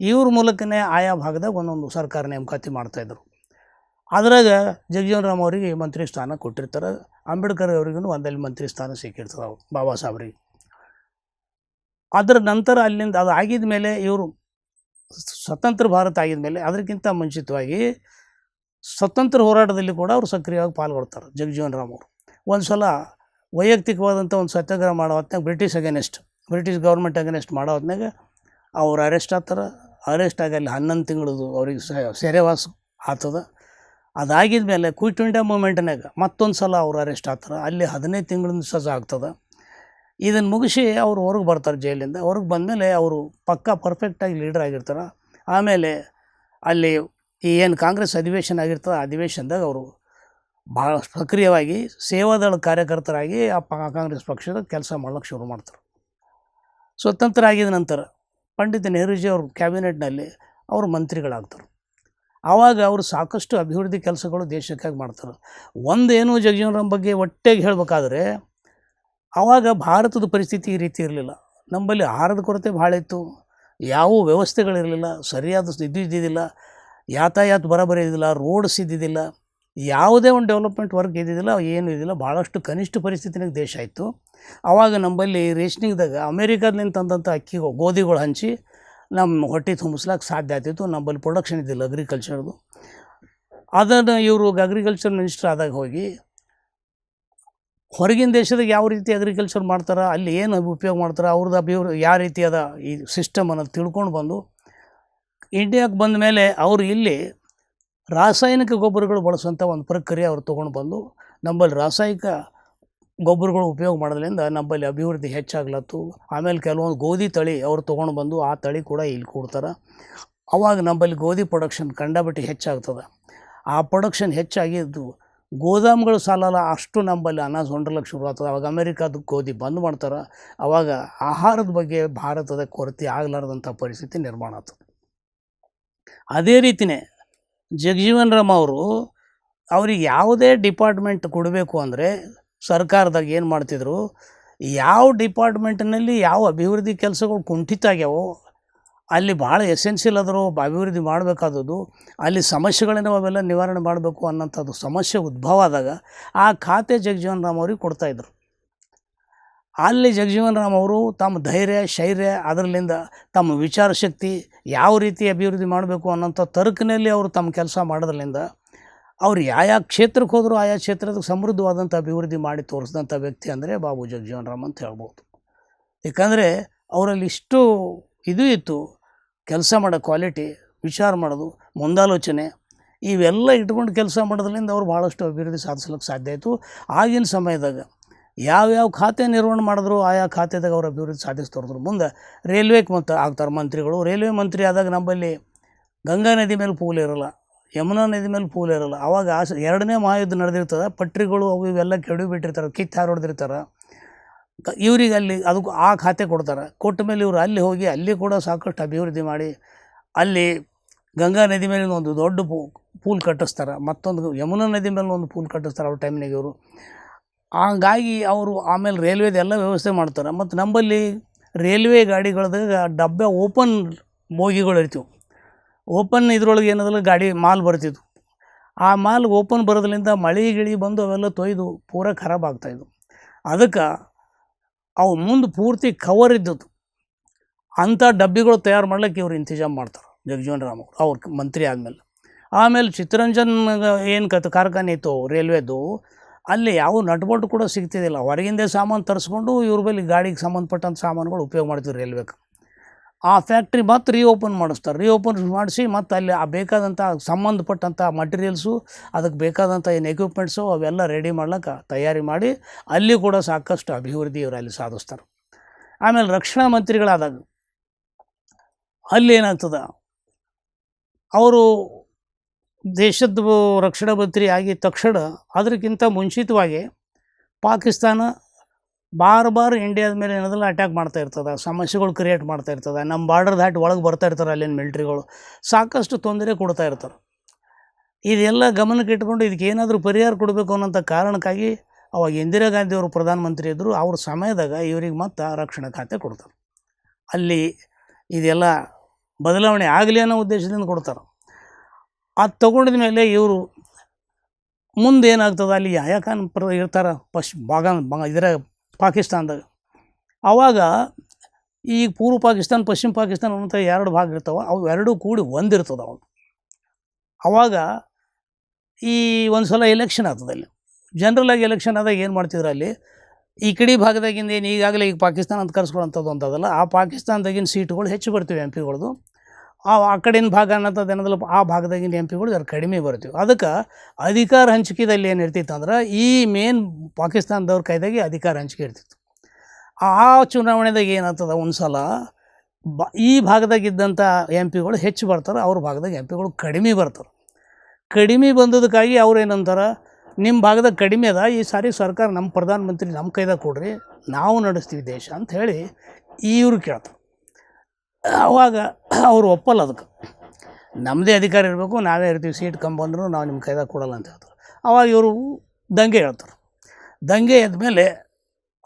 ಇವ್ರ ಮೂಲಕನೇ ಆಯಾ ಭಾಗದಾಗ ಒಂದೊಂದು ಸರ್ಕಾರ ನೇಮಕಾತಿ ಮಾಡ್ತಾಯಿದ್ರು ಅದ್ರಾಗ ಜಗಜೀವನ್ ರಾಮ್ ಅವರಿಗೆ ಮಂತ್ರಿ ಸ್ಥಾನ ಕೊಟ್ಟಿರ್ತಾರೆ. ಅಂಬೇಡ್ಕರ್ ಅವರಿಗೂ ಒಂದಲ್ಲಿ ಮಂತ್ರಿ ಸ್ಥಾನ ಸಿಕ್ಕಿರ್ತಾರೆ ಬಾಬಾ ಸಾಹೇಬ್ರಿಗೆ. ಅದರ ನಂತರ ಅಲ್ಲಿಂದ ಅದು ಆಗಿದ ಮೇಲೆ ಇವರು ಸ್ವತಂತ್ರ ಭಾರತ ಆಗಿದ ಮೇಲೆ ಅದಕ್ಕಿಂತ ಮುಂಚಿತವಾಗಿ ಸ್ವತಂತ್ರ ಹೋರಾಟದಲ್ಲಿ ಕೂಡ ಅವರು ಸಕ್ರಿಯವಾಗಿ ಪಾಲ್ಗೊಳ್ತಾರೆ ಜಗಜೀವನ್ ರಾಮ್ ಅವರು. ಒಂದು ಸಲ ವೈಯಕ್ತಿಕವಾದಂಥ ಒಂದು ಸತ್ಯಾಗ್ರಹ ಮಾಡೋ ಹೊತ್ನಾಗ British against British government against ಮಾಡೋ ಹೊತ್ನಾಗ ಅವ್ರು ಅರೆಸ್ಟ್ ಆಗ್ತಾರೆ. ಅರೆಸ್ಟ್ ಆಗಿ ಅಲ್ಲಿ ಹನ್ನೊಂದು ತಿಂಗಳದು ಅವ್ರಿಗೆ ಸೆರೆವಾಸ ಆಗ್ತದೆ. ಅದಾಗಿದ ಮೇಲೆ ಕ್ವಿಟ್ ಇಂಡಿಯಾ ಮೂಮೆಂಟ್ನಾಗ ಮತ್ತೊಂದು ಸಲ ಅವ್ರು ಅರೆಸ್ಟ್ ಆಗ್ತಾರೆ. ಅಲ್ಲಿ ಹದಿನೈದು ತಿಂಗಳಿಂದ ಸಜಾ ಆಗ್ತದೆ. ಇದನ್ನು ಮುಗಿಸಿ ಅವರು ಹೊರಗೆ ಬರ್ತಾರೆ ಜೈಲಿಂದ. ಹೊರಗೆ ಬಂದಮೇಲೆ ಅವರು ಪಕ್ಕಾ ಪರ್ಫೆಕ್ಟಾಗಿ ಲೀಡರ್ ಆಗಿರ್ತಾರೆ. ಆಮೇಲೆ ಅಲ್ಲಿ ಈ ಏನು ಕಾಂಗ್ರೆಸ್ ಅಧಿವೇಶನ ಆಗಿರ್ತದೆ ಆ ಅಧಿವೇಶನದಾಗ ಅವರು ಭಾಳ ಸಕ್ರಿಯವಾಗಿ ಸೇವಾದಳ ಕಾರ್ಯಕರ್ತರಾಗಿ ಆ ಕಾಂಗ್ರೆಸ್ ಪಕ್ಷದ ಕೆಲಸ ಮಾಡೋಕ್ಕೆ ಶುರು ಮಾಡ್ತಾರೆ. ಸ್ವತಂತ್ರ ಆಗಿದ ನಂತರ ಪಂಡಿತ್ ನೆಹರೂಜಿ ಅವ್ರ ಕ್ಯಾಬಿನೆಟ್ನಲ್ಲಿ ಅವರು ಮಂತ್ರಿಗಳಾಗ್ತಾರೆ. ಆವಾಗ ಅವರು ಸಾಕಷ್ಟು ಅಭಿವೃದ್ಧಿ ಕೆಲಸಗಳು ದೇಶಕ್ಕಾಗಿ ಮಾಡ್ತಾರೆ. ಒಂದೇನು ಜಗಜೀವನರಾಮ್ ಬಗ್ಗೆ ಒಟ್ಟೆಗೆ ಹೇಳಬೇಕಾದ್ರೆ ಆವಾಗ ಭಾರತದ ಪರಿಸ್ಥಿತಿ ಈ ರೀತಿ ಇರಲಿಲ್ಲ. ನಮ್ಮಲ್ಲಿ ಆಹಾರದ ಕೊರತೆ ಭಾಳ ಇತ್ತು. ಯಾವ ವ್ಯವಸ್ಥೆಗಳಿರಲಿಲ್ಲ. ಸರಿಯಾದ ಇದು ಇದ್ದಿದ್ದಿಲ್ಲ. ಯಾತಾಯಾತ ಬರಬರ ಇದ್ದಿಲ್ಲ ರೋಡ್ಸ್ ಇದ್ದಿದ್ದಿಲ್ಲ. ಯಾವುದೇ ಒಂದು ಡೆವಲಪ್ಮೆಂಟ್ ವರ್ಕ್ ಇದ್ದಿದ್ದಿಲ್ಲ. ಏನು ಇದ್ದಿಲ್ಲ. ಭಾಳಷ್ಟು ಕನಿಷ್ಠ ಪರಿಸ್ಥಿತಿನಾಗ ದೇಶ ಇತ್ತು ಆವಾಗ ನಮ್ಮಲ್ಲಿ ರೇಷ್ನಿಂಗ್ದಾಗ ಅಮೇರಿಕಾದಲ್ಲಿ ತಂದಂಥ ಅಕ್ಕಿ ಗೋಧಿಗಳು ಹಂಚಿ ನಮ್ಮ ಹೊಟ್ಟೆ ತುಂಬಿಸ್ಲಿಕ್ಕೆ ಸಾಧ್ಯ ಆಗ್ತಿತ್ತು. ನಮ್ಮಲ್ಲಿ ಪ್ರೊಡಕ್ಷನ್ ಇದ್ದಿಲ್ಲ ಅಗ್ರಿಕಲ್ಚರ್ದು ಅದನ್ನು ಇವರು ಅಗ್ರಿಕಲ್ಚರ್ ಮಿನಿಸ್ಟ್ರ್ ಆದಾಗ ಹೋಗಿ ಹೊರಗಿನ ದೇಶದಾಗ ಯಾವ ರೀತಿ ಅಗ್ರಿಕಲ್ಚರ್ ಮಾಡ್ತಾರೆ, ಅಲ್ಲಿ ಏನು ಉಪಯೋಗ ಮಾಡ್ತಾರೆ ಅವ್ರದ್ದು ಅಭಿವೃದ್ಧಿ ಯಾವ ರೀತಿಯಾದ ಈ ಸಿಸ್ಟಮ್ ಅನ್ನೋದು ತಿಳ್ಕೊಂಡು ಬಂದು ಇಂಡಿಯಾಗೆ ಬಂದ ಮೇಲೆ ಅವರು ಇಲ್ಲಿ ರಾಸಾಯನಿಕ ಗೊಬ್ಬರಗಳು ಬಳಸುವಂಥ ಒಂದು ಪ್ರಕ್ರಿಯೆ ಅವ್ರು ತೊಗೊಂಡು ಬಂದು ನಮ್ಮಲ್ಲಿ ರಾಸಾಯನಿಕ ಗೊಬ್ಬರಗಳು ಉಪಯೋಗ ಮಾಡೋದ್ರಿಂದ ನಮ್ಮಲ್ಲಿ ಅಭಿವೃದ್ಧಿ ಹೆಚ್ಚಾಗ್ಲತ್ತು. ಆಮೇಲೆ ಕೆಲವೊಂದು ಗೋಧಿ ತಳಿ ಅವ್ರು ತೊಗೊಂಡು ಬಂದು ಆ ತಳಿ ಕೂಡ ಇಲ್ಲಿ ಕೊಡ್ತಾರೆ. ಅವಾಗ ನಮ್ಮಲ್ಲಿ ಗೋಧಿ ಪ್ರೊಡಕ್ಷನ್ ಕಂಡಬಟ್ಟಿ ಹೆಚ್ಚಾಗ್ತದೆ. ಆ ಪ್ರೊಡಕ್ಷನ್ ಹೆಚ್ಚಾಗಿದ್ದು ಗೋದಾಮುಗಳು ಸಾಲಲ್ಲ, ಅಷ್ಟು ನಮ್ಮಲ್ಲಿ ಅನಾಜ್ ಲಕ್ಷ ಶುರು ಆಗ್ತದೆ. ಅವಾಗ ಅಮೇರಿಕಾದ ಗೋಧಿ ಬಂದ್ ಮಾಡ್ತಾರೆ. ಅವಾಗ ಆಹಾರದ ಬಗ್ಗೆ ಭಾರತದ ಕೊರತೆ ಆಗಲಾರ್ದಂಥ ಪರಿಸ್ಥಿತಿ ನಿರ್ಮಾಣ ಆಗ್ತದೆ ಅದೇ ರೀತಿಯೇ ಜಗಜೀವನ್ ರಾಮ್ ಅವರು ಅವ್ರಿಗೆ ಯಾವುದೇ ಡಿಪಾರ್ಟ್ಮೆಂಟ್ ಕೊಡಬೇಕು ಅಂದರೆ ಸರ್ಕಾರದಾಗ ಏನು ಮಾಡ್ತಿದ್ರು? ಯಾವ ಡಿಪಾರ್ಟ್ಮೆಂಟ್ನಲ್ಲಿ ಯಾವ ಅಭಿವೃದ್ಧಿ ಕೆಲಸಗಳು ಕುಂಠಿತ ಆಗ್ಯಾವೋ ಅಲ್ಲಿ ಭಾಳ ಎಸೆನ್ಷಿಯಲ್ ಆದರೂ ಅಭಿವೃದ್ಧಿ ಮಾಡಬೇಕಾದದ್ದು, ಅಲ್ಲಿ ಸಮಸ್ಯೆಗಳನ್ನು ಅವೆಲ್ಲ ನಿವಾರಣೆ ಮಾಡಬೇಕು ಅನ್ನೋಂಥದ್ದು ಸಮಸ್ಯೆ ಉದ್ಭವ ಆದಾಗ ಆ ಖಾತೆ ಜಗಜೀವನ್ ರಾಮ್ ಅವ್ರಿಗೆ ಕೊಡ್ತಾಯಿದ್ರು ಅಲ್ಲಿ ಜಗಜೀವನ್ ರಾಮ್ ಅವರು ತಮ್ಮ ಧೈರ್ಯ, ಶೈರ್ಯ, ಅದರಲ್ಲಿಂದ ತಮ್ಮ ವಿಚಾರ ಶಕ್ತಿ ಯಾವ ರೀತಿ ಅಭಿವೃದ್ಧಿ ಮಾಡಬೇಕು ಅನ್ನೋಂಥ ತರ್ಕನಲ್ಲಿ ಅವರು ತಮ್ಮ ಕೆಲಸ ಮಾಡೋದ್ರಿಂದ ಅವ್ರು ಯಾವ ಕ್ಷೇತ್ರಕ್ಕೆ ಹೋದರೂ ಆಯಾ ಕ್ಷೇತ್ರದ ಸಮೃದ್ಧವಾದಂಥ ಅಭಿವೃದ್ಧಿ ಮಾಡಿ ತೋರಿಸಿದಂಥ ವ್ಯಕ್ತಿ ಅಂದರೆ ಬಾಬು ಜಗಜೀವನ್ ರಾಮ್ ಅಂತ ಹೇಳ್ಬೋದು. ಏಕೆಂದರೆ ಅವರಲ್ಲಿ ಇಷ್ಟು ಇದು ಇತ್ತು ಕೆಲಸ ಮಾಡೋ ಕ್ವಾಲಿಟಿ ವಿಚಾರ ಮಾಡೋದು, ಮುಂದಾಲೋಚನೆ, ಇವೆಲ್ಲ ಇಟ್ಕೊಂಡು ಕೆಲಸ ಮಾಡೋದ್ರಿಂದ ಅವ್ರು ಭಾಳಷ್ಟು ಅಭಿವೃದ್ಧಿ ಸಾಧಿಸ್ಲಿಕ್ಕೆ ಸಾಧ್ಯ ಆಯಿತು. ಆಗಿನ ಸಮಯದಾಗ ಯಾವ್ಯಾವ ಖಾತೆ ನಿರ್ವಹಣೆ ಮಾಡಿದ್ರು ಆಯಾ ಖಾತೆದಾಗ ಅವ್ರು ಅಭಿವೃದ್ಧಿ ಸಾಧಿಸಿ ಮುಂದೆ ರೈಲ್ವೆಗೆ ಮತ್ತು ಆಗ್ತಾರೆ ಮಂತ್ರಿಗಳು. ರೈಲ್ವೆ ಮಂತ್ರಿ ಆದಾಗ ನಮ್ಮಲ್ಲಿ ಗಂಗಾ ನದಿ ಮೇಲೆ ಪೂಲ್ ಇರೋಲ್ಲ, ಯಮುನಾ ನದಿ ಮೇಲೆ ಪೂಲ್ ಇರೋಲ್ಲ. ಅವಾಗ ಎರಡನೇ ಮಹಾಯುದ್ಧ ನಡೆದಿರ್ತದೆ, ಪಟ್ರಿಗಳು ಅವು ಇವೆಲ್ಲ ಕೆಡವಿ ಬಿಟ್ಟಿರ್ತಾರೆ, ಕಿತ್ತು ಹಾರೊಡ್ದಿರ್ತಾರೆ. ಇವ್ರಿಗೆ ಅಲ್ಲಿ ಅದಕ್ಕೆ ಆ ಖಾತೆ ಕೊಡ್ತಾರೆ. ಕೊಟ್ಟ ಮೇಲೆ ಇವರು ಅಲ್ಲಿ ಹೋಗಿ ಅಲ್ಲಿ ಕೂಡ ಸಾಕಷ್ಟು ಅಭಿವೃದ್ಧಿ ಮಾಡಿ, ಅಲ್ಲಿ ಗಂಗಾ ನದಿ ಮೇಲೆ ಒಂದು ದೊಡ್ಡ ಪೂ, ಪೂಲ್ ಕಟ್ಟಿಸ್ತಾರೆ. ಮತ್ತೊಂದು ಯಮುನಾ ನದಿ ಮೇಲೆ ಒಂದು ಪೂಲ್ ಕಟ್ಟಿಸ್ತಾರೆ ಅವ್ರ ಟೈಮ್ನಾಗ ಇವರು. ಹಂಗಾಗಿ ಅವರು ಆಮೇಲೆ ರೈಲ್ವೇದು ಎಲ್ಲ ವ್ಯವಸ್ಥೆ ಮಾಡ್ತಾರೆ. ಮತ್ತು ನಮ್ಮಲ್ಲಿ ರೈಲ್ವೆ ಗಾಡಿಗಳದಾಗ ಡಬ್ಬೆ ಓಪನ್ ಬೋಗಿಗಳು ಇರ್ತೀವಿ. ಓಪನ್ ಇದ್ರೊಳಗೆ ಏನದಲ್ಲ ಗಾಡಿ ಮಾಲ್ ಬರ್ತಿದ್ವು. ಆ ಮಾಲ್ ಓಪನ್ ಬರೋದ್ರಿಂದ ಮಳೆ ಗಿಳಿ ಬಂದು ಅವೆಲ್ಲ ತೊಯ್ದು ಪೂರ ಖರಾಬ್ ಆಗ್ತಾಯಿದ್ವು ಅದಕ್ಕೆ ಅವು ಮುಂದೆ ಪೂರ್ತಿ ಕವರ್ ಇದ್ದದ್ದು. ಅಂಥ ಡಬ್ಬಿಗಳು ತಯಾರು ಮಾಡ್ಲಿಕ್ಕೆ ಇವ್ರು ಇಂತಜಾಮ್ ಮಾಡ್ತಾರೆ ಜಗಜೀವನ್ ರಾಮ್ ಅವರು ಅವ್ರ ಮಂತ್ರಿ ಆದಮೇಲೆ. ಆಮೇಲೆ ಚಿತ್ತರಂಜನ್ ಏನು ಕತ್ ಕಾರ್ಖಾನೆ ಇತ್ತು, ರೈಲ್ವೆದು, ಅಲ್ಲಿ ಯಾವ ನಟ್ಬೋಲ್ಟ್ ಕೂಡ ಸಿಗ್ತಿದ್ದಿಲ್ಲ. ಹೊರಗಿಂದೇ ಸಾಮಾನು ತರಿಸ್ಕೊಂಡು ಇವ್ರ ಬಳಿ ಗಾಡಿಗೆ ಸಂಬಂಧಪಟ್ಟಂಥ ಸಾಮಾನುಗಳು ಉಪಯೋಗ ಮಾಡ್ತೀವಿ ರೈಲ್ವೆಗೆ ಆ ಫ್ಯಾಕ್ಟ್ರಿ ಮತ್ತೆ ರೀಓಪನ್ ಮಾಡಿಸ್ತಾರೆ. ರೀಓಪನ್ ಮಾಡಿಸಿ ಮತ್ತು ಅಲ್ಲಿ ಆ ಬೇಕಾದಂಥ ಸಂಬಂಧಪಟ್ಟಂಥ ಮಟೀರಿಯಲ್ಸು ಅದಕ್ಕೆ ಬೇಕಾದಂಥ ಏನು ಎಕ್ವಿಪ್ಮೆಂಟ್ಸು ಅವೆಲ್ಲ ರೆಡಿ ಮಾಡ್ಲಿಕ್ಕೆ ತಯಾರಿ ಮಾಡಿ ಅಲ್ಲಿ ಕೂಡ ಸಾಕಷ್ಟು ಅಭಿವೃದ್ಧಿ ಅಲ್ಲಿ ಸಾಧಿಸ್ತಾರೆ. ಆಮೇಲೆ ರಕ್ಷಣಾ ಮಂತ್ರಿಗಳಾದಾಗ ಅಲ್ಲಿ ಏನಾಗ್ತದೆ? ಅವರು ದೇಶದ ರಕ್ಷಣಾ ಮಂತ್ರಿ ಆಗಿದ ತಕ್ಷಣ ಅದಕ್ಕಿಂತ ಮುಂಚಿತವಾಗಿ ಪಾಕಿಸ್ತಾನ ಬಾರ್ ಬಾರ್ ಇಂಡಿಯಾದ ಮೇಲೆ ಏನದಲ್ಲ ಅಟ್ಯಾಕ್ ಮಾಡ್ತಾ ಇರ್ತದೆ, ಸಮಸ್ಯೆಗಳು ಕ್ರಿಯೇಟ್ ಮಾಡ್ತಾ ಇರ್ತದೆ ನಮ್ಮ ಬಾರ್ಡರ್ ದಾಟಿ ಒಳಗೆ ಬರ್ತಾ ಇರ್ತಾರೆ ಅಲ್ಲಿನ ಮಿಲ್ಟ್ರಿಗಳು ಸಾಕಷ್ಟು ತೊಂದರೆ ಕೊಡ್ತಾ ಇರ್ತಾರೆ. ಇದೆಲ್ಲ ಗಮನಕ್ಕೆ ಇಟ್ಕೊಂಡು ಇದಕ್ಕೆ ಏನಾದರೂ ಪರಿಹಾರ ಕೊಡಬೇಕು ಅನ್ನೋಂಥ ಕಾರಣಕ್ಕಾಗಿ ಅವಾಗ ಇಂದಿರಾ ಗಾಂಧಿ ಅವರು ಪ್ರಧಾನಮಂತ್ರಿ ಇದ್ದರು ಅವ್ರ ಸಮಯದಾಗ ಇವರಿಗೆ ಮತ್ತೆ ರಕ್ಷಣಾ ಖಾತೆ ಕೊಡ್ತಾರೆ. ಅಲ್ಲಿ ಇದೆಲ್ಲ ಬದಲಾವಣೆ ಆಗಲಿ ಅನ್ನೋ ಉದ್ದೇಶದಿಂದ ಕೊಡ್ತಾರೆ. ಅದು ತೊಗೊಂಡಿದ ಮೇಲೆ ಇವರು ಮುಂದೆ ಏನಾಗ್ತದೆ ಅಲ್ಲಿ ಯಾಕಂದ್ರೆ ಇರ್ತಾರೆ ಪಶ್ ಭಾಗ ಇದರ ಪಾಕಿಸ್ತಾನದಾಗ. ಆವಾಗ ಈ ಪೂರ್ವ ಪಾಕಿಸ್ತಾನ, ಪಶ್ಚಿಮ ಪಾಕಿಸ್ತಾನ ಅನ್ನೋಂಥ ಎರಡು ಭಾಗ ಇರ್ತಾವೆ, ಅವು ಎರಡೂ ಕೂಡಿ ಒಂದಿರ್ತದೆ ಅವಾಗ. ಆವಾಗ ಈ ಒಂದು ಸಲ ಎಲೆಕ್ಷನ್ ಆಗ್ತದೆ ಅಲ್ಲಿ. ಆಗಿ ಎಲೆಕ್ಷನ್ ಆದಾಗ ಏನು ಮಾಡ್ತಿದ್ರು ಅಲ್ಲಿ? ಈ ಕಡೆ ಭಾಗದಾಗಿಂದ ಏನು ಈಗಾಗಲೇ ಈಗ ಪಾಕಿಸ್ತಾನ ಅಂತ ಕರೆಸ್ಕೊಳ್ಳೋಂಥದ್ದು ಅಂತದಲ್ಲ ಆ ಪಾಕಿಸ್ತಾನದಾಗಿನ ಸೀಟುಗಳು ಹೆಚ್ಚು ಬರ್ತೀವಿ ಎಂ ಪಿಗಳದು ಆ ಆ ಕಡೆಯಿಂದ ಭಾಗ ಅನ್ನೋದು ದಿನದಲ್ಲಿ ಆ ಭಾಗದಾಗಿನ ಎಂ ಪಿಗಳು ಜರ ಕಡಿಮೆ ಬರ್ತೀವಿ ಅದಕ್ಕೆ ಅಧಿಕಾರ ಹಂಚಿಕೆದಲ್ಲಿ ಏನು ಇರ್ತಿತ್ತು ಅಂದ್ರೆ, ಈ ಮೇನ್ ಪಾಕಿಸ್ತಾನದವ್ರ ಕೈದಾಗೆ ಅಧಿಕಾರ ಹಂಚಿಕೆ ಇರ್ತಿತ್ತು. ಆ ಚುನಾವಣೆದಾಗ ಏನಾಗ್ತದ ಒಂದು ಸಲ ಬ, ಈ ಭಾಗದಾಗಿದ್ದಂಥ ಎಂ ಪಿಗಳು ಹೆಚ್ಚು ಬರ್ತಾರೆ, ಅವ್ರ ಭಾಗದಾಗ ಎಂ ಪಿಗಳು ಕಡಿಮೆ ಬರ್ತಾರೆ. ಕಡಿಮೆ ಬಂದದಕ್ಕಾಗಿ ಅವ್ರು ನಿಮ್ಮ ಭಾಗದಾಗ ಕಡಿಮೆ ಅದ, ಈ ಸಾರಿ ಸರ್ಕಾರ ನಮ್ಮ ಪ್ರಧಾನಮಂತ್ರಿ ನಮ್ಮ ಕೈದಾಗ ಕೊಡ್ರಿ, ನಾವು ನಡೆಸ್ತೀವಿ ದೇಶ ಅಂತ ಹೇಳಿ ಇವ್ರು ಕೇಳ್ತಾರೆ. ಆವಾಗ ಅವ್ರು ಒಪ್ಪಲ್ಲ ಅದಕ್ಕೆ. ನಮ್ಮದೇ ಅಧಿಕಾರ ಇರಬೇಕು, ನಾವೇ ಇರ್ತೀವಿ, ಸೀಟ್ ಕಂಬಂದ್ರು ನಾವು ನಿಮ್ಮ ಕೈದಾಗ ಕೊಡಲ್ಲ ಅಂತ ಹೇಳ್ತಾರೆ. ಅವಾಗ ಇವರು ದಂಗೆ ಹೇಳ್ತಾರೆ. ದಂಗೆ ಮೇಲೆ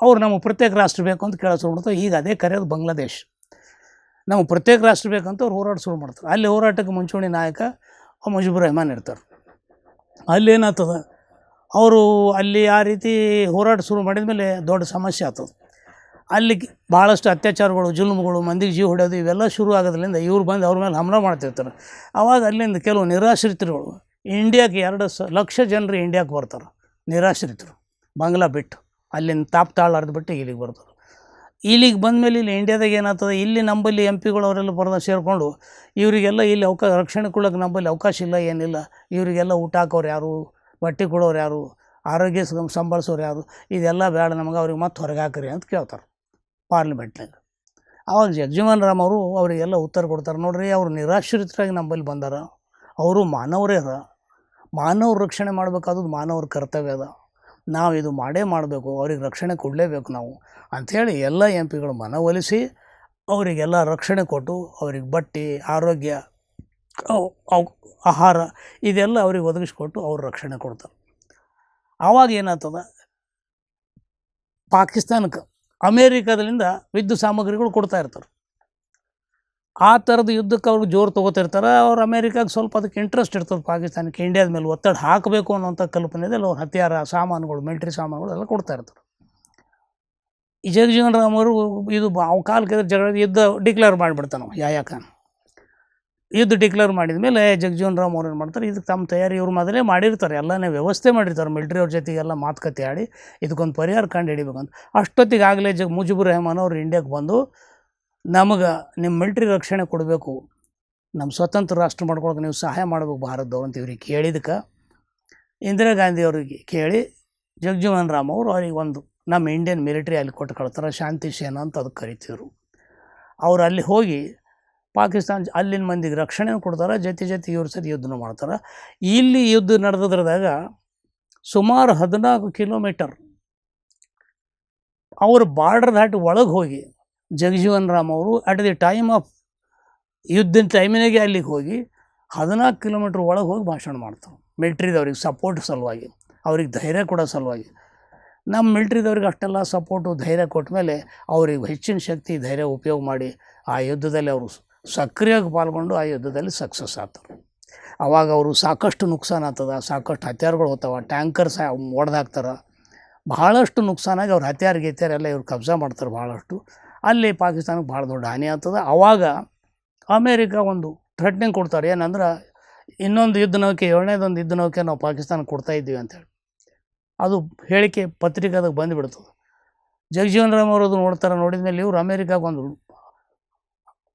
ಅವ್ರು ನಮಗೆ ಪ್ರತ್ಯೇಕ ರಾಷ್ಟ್ರ ಬೇಕು ಅಂತ ಕೇಳೋ ಶುರು ಮಾಡ್ತಾರೆ. ಈಗ ಅದೇ ಕರೆಯೋದು ಬಾಂಗ್ಲಾದೇಶ್. ನಮಗೆ ಪ್ರತ್ಯೇಕ ರಾಷ್ಟ್ರ ಬೇಕಂತ ಅವ್ರು ಹೋರಾಟ ಶುರು ಮಾಡ್ತಾರೆ. ಅಲ್ಲಿ ಹೋರಾಟಕ್ಕೆ ಮುಂಚೂಣಿ ನಾಯಕ ಮುಜಿಬುರ್ ರೆಹಮಾನ್ ಇರ್ತಾರೆ. ಅಲ್ಲಿ ಏನಾಗ್ತದೆ? ಅವರು ಅಲ್ಲಿ ಆ ರೀತಿ ಹೋರಾಟ ಶುರು ಮಾಡಿದ ಮೇಲೆ ದೊಡ್ಡ ಸಮಸ್ಯೆ ಆಗ್ತದೆ. ಅಲ್ಲಿ ಭಾಳಷ್ಟು ಅತ್ಯಾಚಾರಗಳು, ಜುಲ್ಮುಗಳು, ಮಂದಿಗೆ ಜೀವ ಹೊಡೆಯೋದು ಇವೆಲ್ಲ ಶುರು ಆಗೋದ್ರಿಂದ ಇವ್ರು ಬಂದು ಅವ್ರ ಮೇಲೆ ಹಮಲ ಮಾಡ್ತಿರ್ತಾರೆ. ಅವಾಗ ಅಲ್ಲಿಂದ ಕೆಲವು ನಿರಾಶ್ರಿತರುಗಳು, ಇಂಡಿಯಾಕ್ಕೆ ಎರಡು ಸ, ಲಕ್ಷ ಜನರು ಇಂಡಿಯಾಕ್ಕೆ ಬರ್ತಾರೆ. ನಿರಾಶ್ರಿತರು, ಬಂಗ್ಲಾ ಬಿಟ್ಟು, ಅಲ್ಲಿಂದ ತಾಪ್ ತಾಳಾರ್ದು ಬಿಟ್ಟು ಇಲ್ಲಿಗೆ ಬರ್ತಾರೆ. ಇಲ್ಲಿಗೆ ಬಂದಮೇಲೆ ಇಲ್ಲಿ ಇಂಡಿಯಾದಾಗ ಏನಾಗ್ತದೆ? ಇಲ್ಲಿ ನಂಬಲ್ಲಿ ಎಂ ಪಿಗಳು ಅವರೆಲ್ಲ ಬರೋದ ಸೇರಿಕೊಂಡು ಇವರಿಗೆಲ್ಲ ಇಲ್ಲಿ ಅವಕಾಶ ರಕ್ಷಣೆ ಕೊಡೋಕೆ ನಂಬಲ್ಲಿ ಅವಕಾಶ ಇಲ್ಲ, ಏನಿಲ್ಲ. ಇವರಿಗೆಲ್ಲ ಊಟ ಹಾಕೋರು ಯಾರು? ಬಟ್ಟೆ ಕೊಡೋರು ಯಾರು? ಆರೋಗ್ಯ ಸಂಬಳಿಸೋರು ಯಾರು? ಇದೆಲ್ಲ ಬೇಡ ನಮಗೆ, ಅವ್ರಿಗೆ ಮತ್ತೆ ಹೊರಗೆ ಹಾಕ್ರಿ ಅಂತ ಕೇಳ್ತಾರೆ. ಪಾರ್ಲಿಮೆಂಟ್ನಾಗ. ಆವಾಗ ಜಗಜೀವನ್ ರಾಮ್ ಅವರು ಅವರಿಗೆಲ್ಲ ಉತ್ತರ ಕೊಡ್ತಾರೆ. ನೋಡ್ರಿ ಅವರು ನಿರಾಶ್ರಿತರಾಗಿ ನಂಬಲ್ಲಿ ಬಂದಾರ. ಅವರು ಮಾನವರೇ ಅದ. ಮಾನವ್ರ ರಕ್ಷಣೆ ಮಾಡಬೇಕಾದದ್ದು ಮಾನವ್ರ ಕರ್ತವ್ಯ ಅದ. ನಾವು ಇದು ಮಾಡೇ ಮಾಡಬೇಕು. ಅವ್ರಿಗೆ ರಕ್ಷಣೆ ಕೊಡಲೇಬೇಕು ನಾವು. ಅಂಥೇಳಿ ಎಲ್ಲ ಎಂ ಪಿಗಳು ಮನವೊಲಿಸಿ ಅವರಿಗೆಲ್ಲ ರಕ್ಷಣೆ ಕೊಟ್ಟು ಅವ್ರಿಗೆ ಬಟ್ಟೆ, ಆರೋಗ್ಯ ಆಹಾರ ಇದೆಲ್ಲ ಅವ್ರಿಗೆ ಒದಗಿಸ್ಕೊಟ್ಟು ಅವ್ರು ರಕ್ಷಣೆ ಕೊಡ್ತಾರೆ. ಆವಾಗ ಏನಾಗ್ತದೆ? ಪಾಕಿಸ್ತಾನಕ್ಕೆ ಅಮೇರಿಕಾದಲ್ಲಿಂದ ವಿದ್ಯುತ್ ಸಾಮಗ್ರಿಗಳು ಕೊಡ್ತಾ ಇರ್ತಾರೆ. ಆ ಥರದ ಯುದ್ಧಕ್ಕೆ ಅವ್ರಿಗೆ ಜೋರು ತೊಗೋತಿರ್ತಾರೆ ಅವ್ರು ಅಮೇರಿಕಾಗೆ ಸ್ವಲ್ಪ ಅದಕ್ಕೆ ಇಂಟ್ರೆಸ್ಟ್ ಇರ್ತದೆ ಪಾಕಿಸ್ತಾನಕ್ಕೆ. ಇಂಡಿಯಾದ ಮೇಲೆ ಒತ್ತಡ ಹಾಕಬೇಕು ಅನ್ನೋಂಥ ಕಲ್ಪನೆಯಲ್ಲಿ ಅವ್ರು ಹತ್ಯಾರ ಸಾಮಾನುಗಳು ಮಿಲ್ಟ್ರಿ ಸಾಮಾನುಗಳು ಎಲ್ಲ ಕೊಡ್ತಾ ಇರ್ತಾರೆ. ಈ ಜಗಜೀವನ್ ರಾಮ್ ಅವರು ಇದು ಅವು ಕಾಲಕ್ಕೆ ಜಗಳ ಯುದ್ಧ ಡಿಕ್ಲೇರ್ ಮಾಡಿಬಿಡ್ತಾನೆ ಖಾನ್. ಯುದ್ಧ ಡಿಕ್ಲೇರ್ ಮಾಡಿದ ಮೇಲೆ ಜಗಜೀವನ್ ರಾಮ್ ಅವ್ರು ಏನು ಮಾಡ್ತಾರೆ. ಇದಕ್ಕೆ ತಮ್ಮ ತಯಾರಿ ಇವ್ರು ಮೊದಲೇ ಮಾಡಿರ್ತಾರೆ. ಎಲ್ಲನೇ ವ್ಯವಸ್ಥೆ ಮಾಡಿರ್ತಾರೆ. ಮಿಲ್ಟ್ರಿ ಅವ್ರ ಜೊತೆಗೆಲ್ಲ ಮಾತುಕತೆ ಆಡಿ ಇದಕ್ಕೊಂದು ಪರಿಹಾರ ಕಂಡು ಹಿಡಿಬೇಕಂತ. ಅಷ್ಟೊತ್ತಿಗೆ ಆಗಲೇ ಜಗ್ ಮುಜಿಬುರ್ ರೆಹಮಾನ್ ಅವರು ಇಂಡಿಯಾಗೆ ಬಂದು, ನಮಗೆ ನಿಮ್ಮ ಮಿಲ್ಟ್ರಿ ರಕ್ಷಣೆ ಕೊಡಬೇಕು. ನಮ್ಮ ಸ್ವತಂತ್ರ ರಾಷ್ಟ್ರ ಮಾಡ್ಕೊಳಕ್ಕೆ ನೀವು ಸಹಾಯ ಮಾಡಬೇಕು ಭಾರತದವ್ರು ಅಂತ ಇವ್ರಿಗೆ ಕೇಳಿದಕ್ಕೆ, ಇಂದಿರಾ ಗಾಂಧಿ ಅವರಿಗೆ ಕೇಳಿ ಜಗಜೀವನ್ ರಾಮ್ ಅವರು ಅವ್ರಿಗೆ ಒಂದು, ನಮ್ಮ ಇಂಡಿಯನ್ ಮಿಲಿಟ್ರಿ ಅಲ್ಲಿ ಕೊಟ್ಟು ಕಳ್ತಾರೆ, ಶಾಂತಿ ಸೇನಾ ಅಂತ ಅದಕ್ಕೆ ಕರಿತೀವ್ರು ಅವ್ರು ಅಲ್ಲಿ ಹೋಗಿ ಪಾಕಿಸ್ತಾನ ಅಲ್ಲಿನ ಮಂದಿಗೆ ರಕ್ಷಣೆ ಕೊಡ್ತಾರೆ, ಜೊತೆ ಜೊತೆ ಇವ್ರ ಸರಿ ಯುದ್ಧನೂ ಮಾಡ್ತಾರೆ. ಇಲ್ಲಿ ಯುದ್ಧ ನಡೆದ್ರದಾಗ ಸುಮಾರು ಹದಿನಾಲ್ಕು ಕಿಲೋಮೀಟರ್ ಅವರು ಬಾರ್ಡರ್ ದಾಟಿ ಒಳಗೆ ಹೋಗಿ ಜಗಜೀವನ್ ರಾಮ್ ಅವರು ಅಟ್ ದಿ ಟೈಮ್ ಆಫ್ ಯುದ್ಧದ ಟೈಮಿನಾಗೆ ಅಲ್ಲಿಗೆ ಹೋಗಿ ಹದಿನಾಲ್ಕು ಕಿಲೋಮೀಟ್ರ್ ಒಳಗೆ ಹೋಗಿ ಭಾಷಣ ಮಾಡ್ತಾರೆ. ಮಿಲ್ಟ್ರಿದವ್ರಿಗೆ ಸಪೋರ್ಟ್ ಸಲುವಾಗಿ, ಅವ್ರಿಗೆ ಧೈರ್ಯ ಕೊಡೋ ಸಲುವಾಗಿ. ನಮ್ಮ ಮಿಲ್ಟ್ರಿದವ್ರಿಗೆ ಅಷ್ಟೆಲ್ಲ ಸಪೋರ್ಟು ಧೈರ್ಯ ಕೊಟ್ಟ ಮೇಲೆ ಅವ್ರಿಗೆ ಹೆಚ್ಚಿನ ಶಕ್ತಿ, ಧೈರ್ಯ, ಉಪಯೋಗ ಮಾಡಿ ಆ ಯುದ್ಧದಲ್ಲಿ ಅವರು ಸಕ್ರಿಯವಾಗಿ ಪಾಲ್ಗೊಂಡು ಆ ಯುದ್ಧದಲ್ಲಿ ಸಕ್ಸಸ್ ಆಗ್ತಾರೆ ಅವಾಗ ಅವರು ಸಾಕಷ್ಟು ನುಕ್ಸಾನ್ ಆಗ್ತದ, ಸಾಕಷ್ಟು ಹತ್ಯಾರಗಳು ಹೋಗ್ತಾವ ಟ್ಯಾಂಕರ್ ಸಹ ಒಡೆದಾಕ್ತಾರೆ. ಭಾಳಷ್ಟು ನುಕ್ಸಾನಾಗಿ ಅವ್ರು ಹತ್ಯಾರ ಗಿತ್ಯಾರ ಎಲ್ಲ ಇವ್ರು ಕಬ್ಜಾ ಮಾಡ್ತಾರೆ ಭಾಳಷ್ಟು ಅಲ್ಲಿ ಪಾಕಿಸ್ತಾನಕ್ಕೆ ಭಾಳ ದೊಡ್ಡ ಹಾನಿ ಆಗ್ತದೆ. ಅವಾಗ ಅಮೇರಿಕ ಒಂದು ಥ್ರೆಟ್ನಿಂಗ್ ಕೊಡ್ತಾರೆ. ಏನಂದ್ರೆ ಇನ್ನೊಂದು ಯುದ್ಧ ನೌಕೆ, ಏಳನೇದೊಂದು ಯುದ್ಧ ನೌಕೆ ನಾವು ಪಾಕಿಸ್ತಾನಕ್ಕೆ ಕೊಡ್ತಾ ಇದ್ದೀವಿ ಅಂತೇಳಿ ಅದು ಹೇಳಿಕೆ ಪತ್ರಿಕಾದಾಗ ಬಂದುಬಿಡ್ತದೆ. ಜಗಜೀವನ್ ರಾಮ್ ಅವರು ನೋಡ್ತಾರೆ ನೋಡಿದ ಮೇಲೆ ಇವರು ಅಮೇರಿಕಾಗೆ ಒಂದು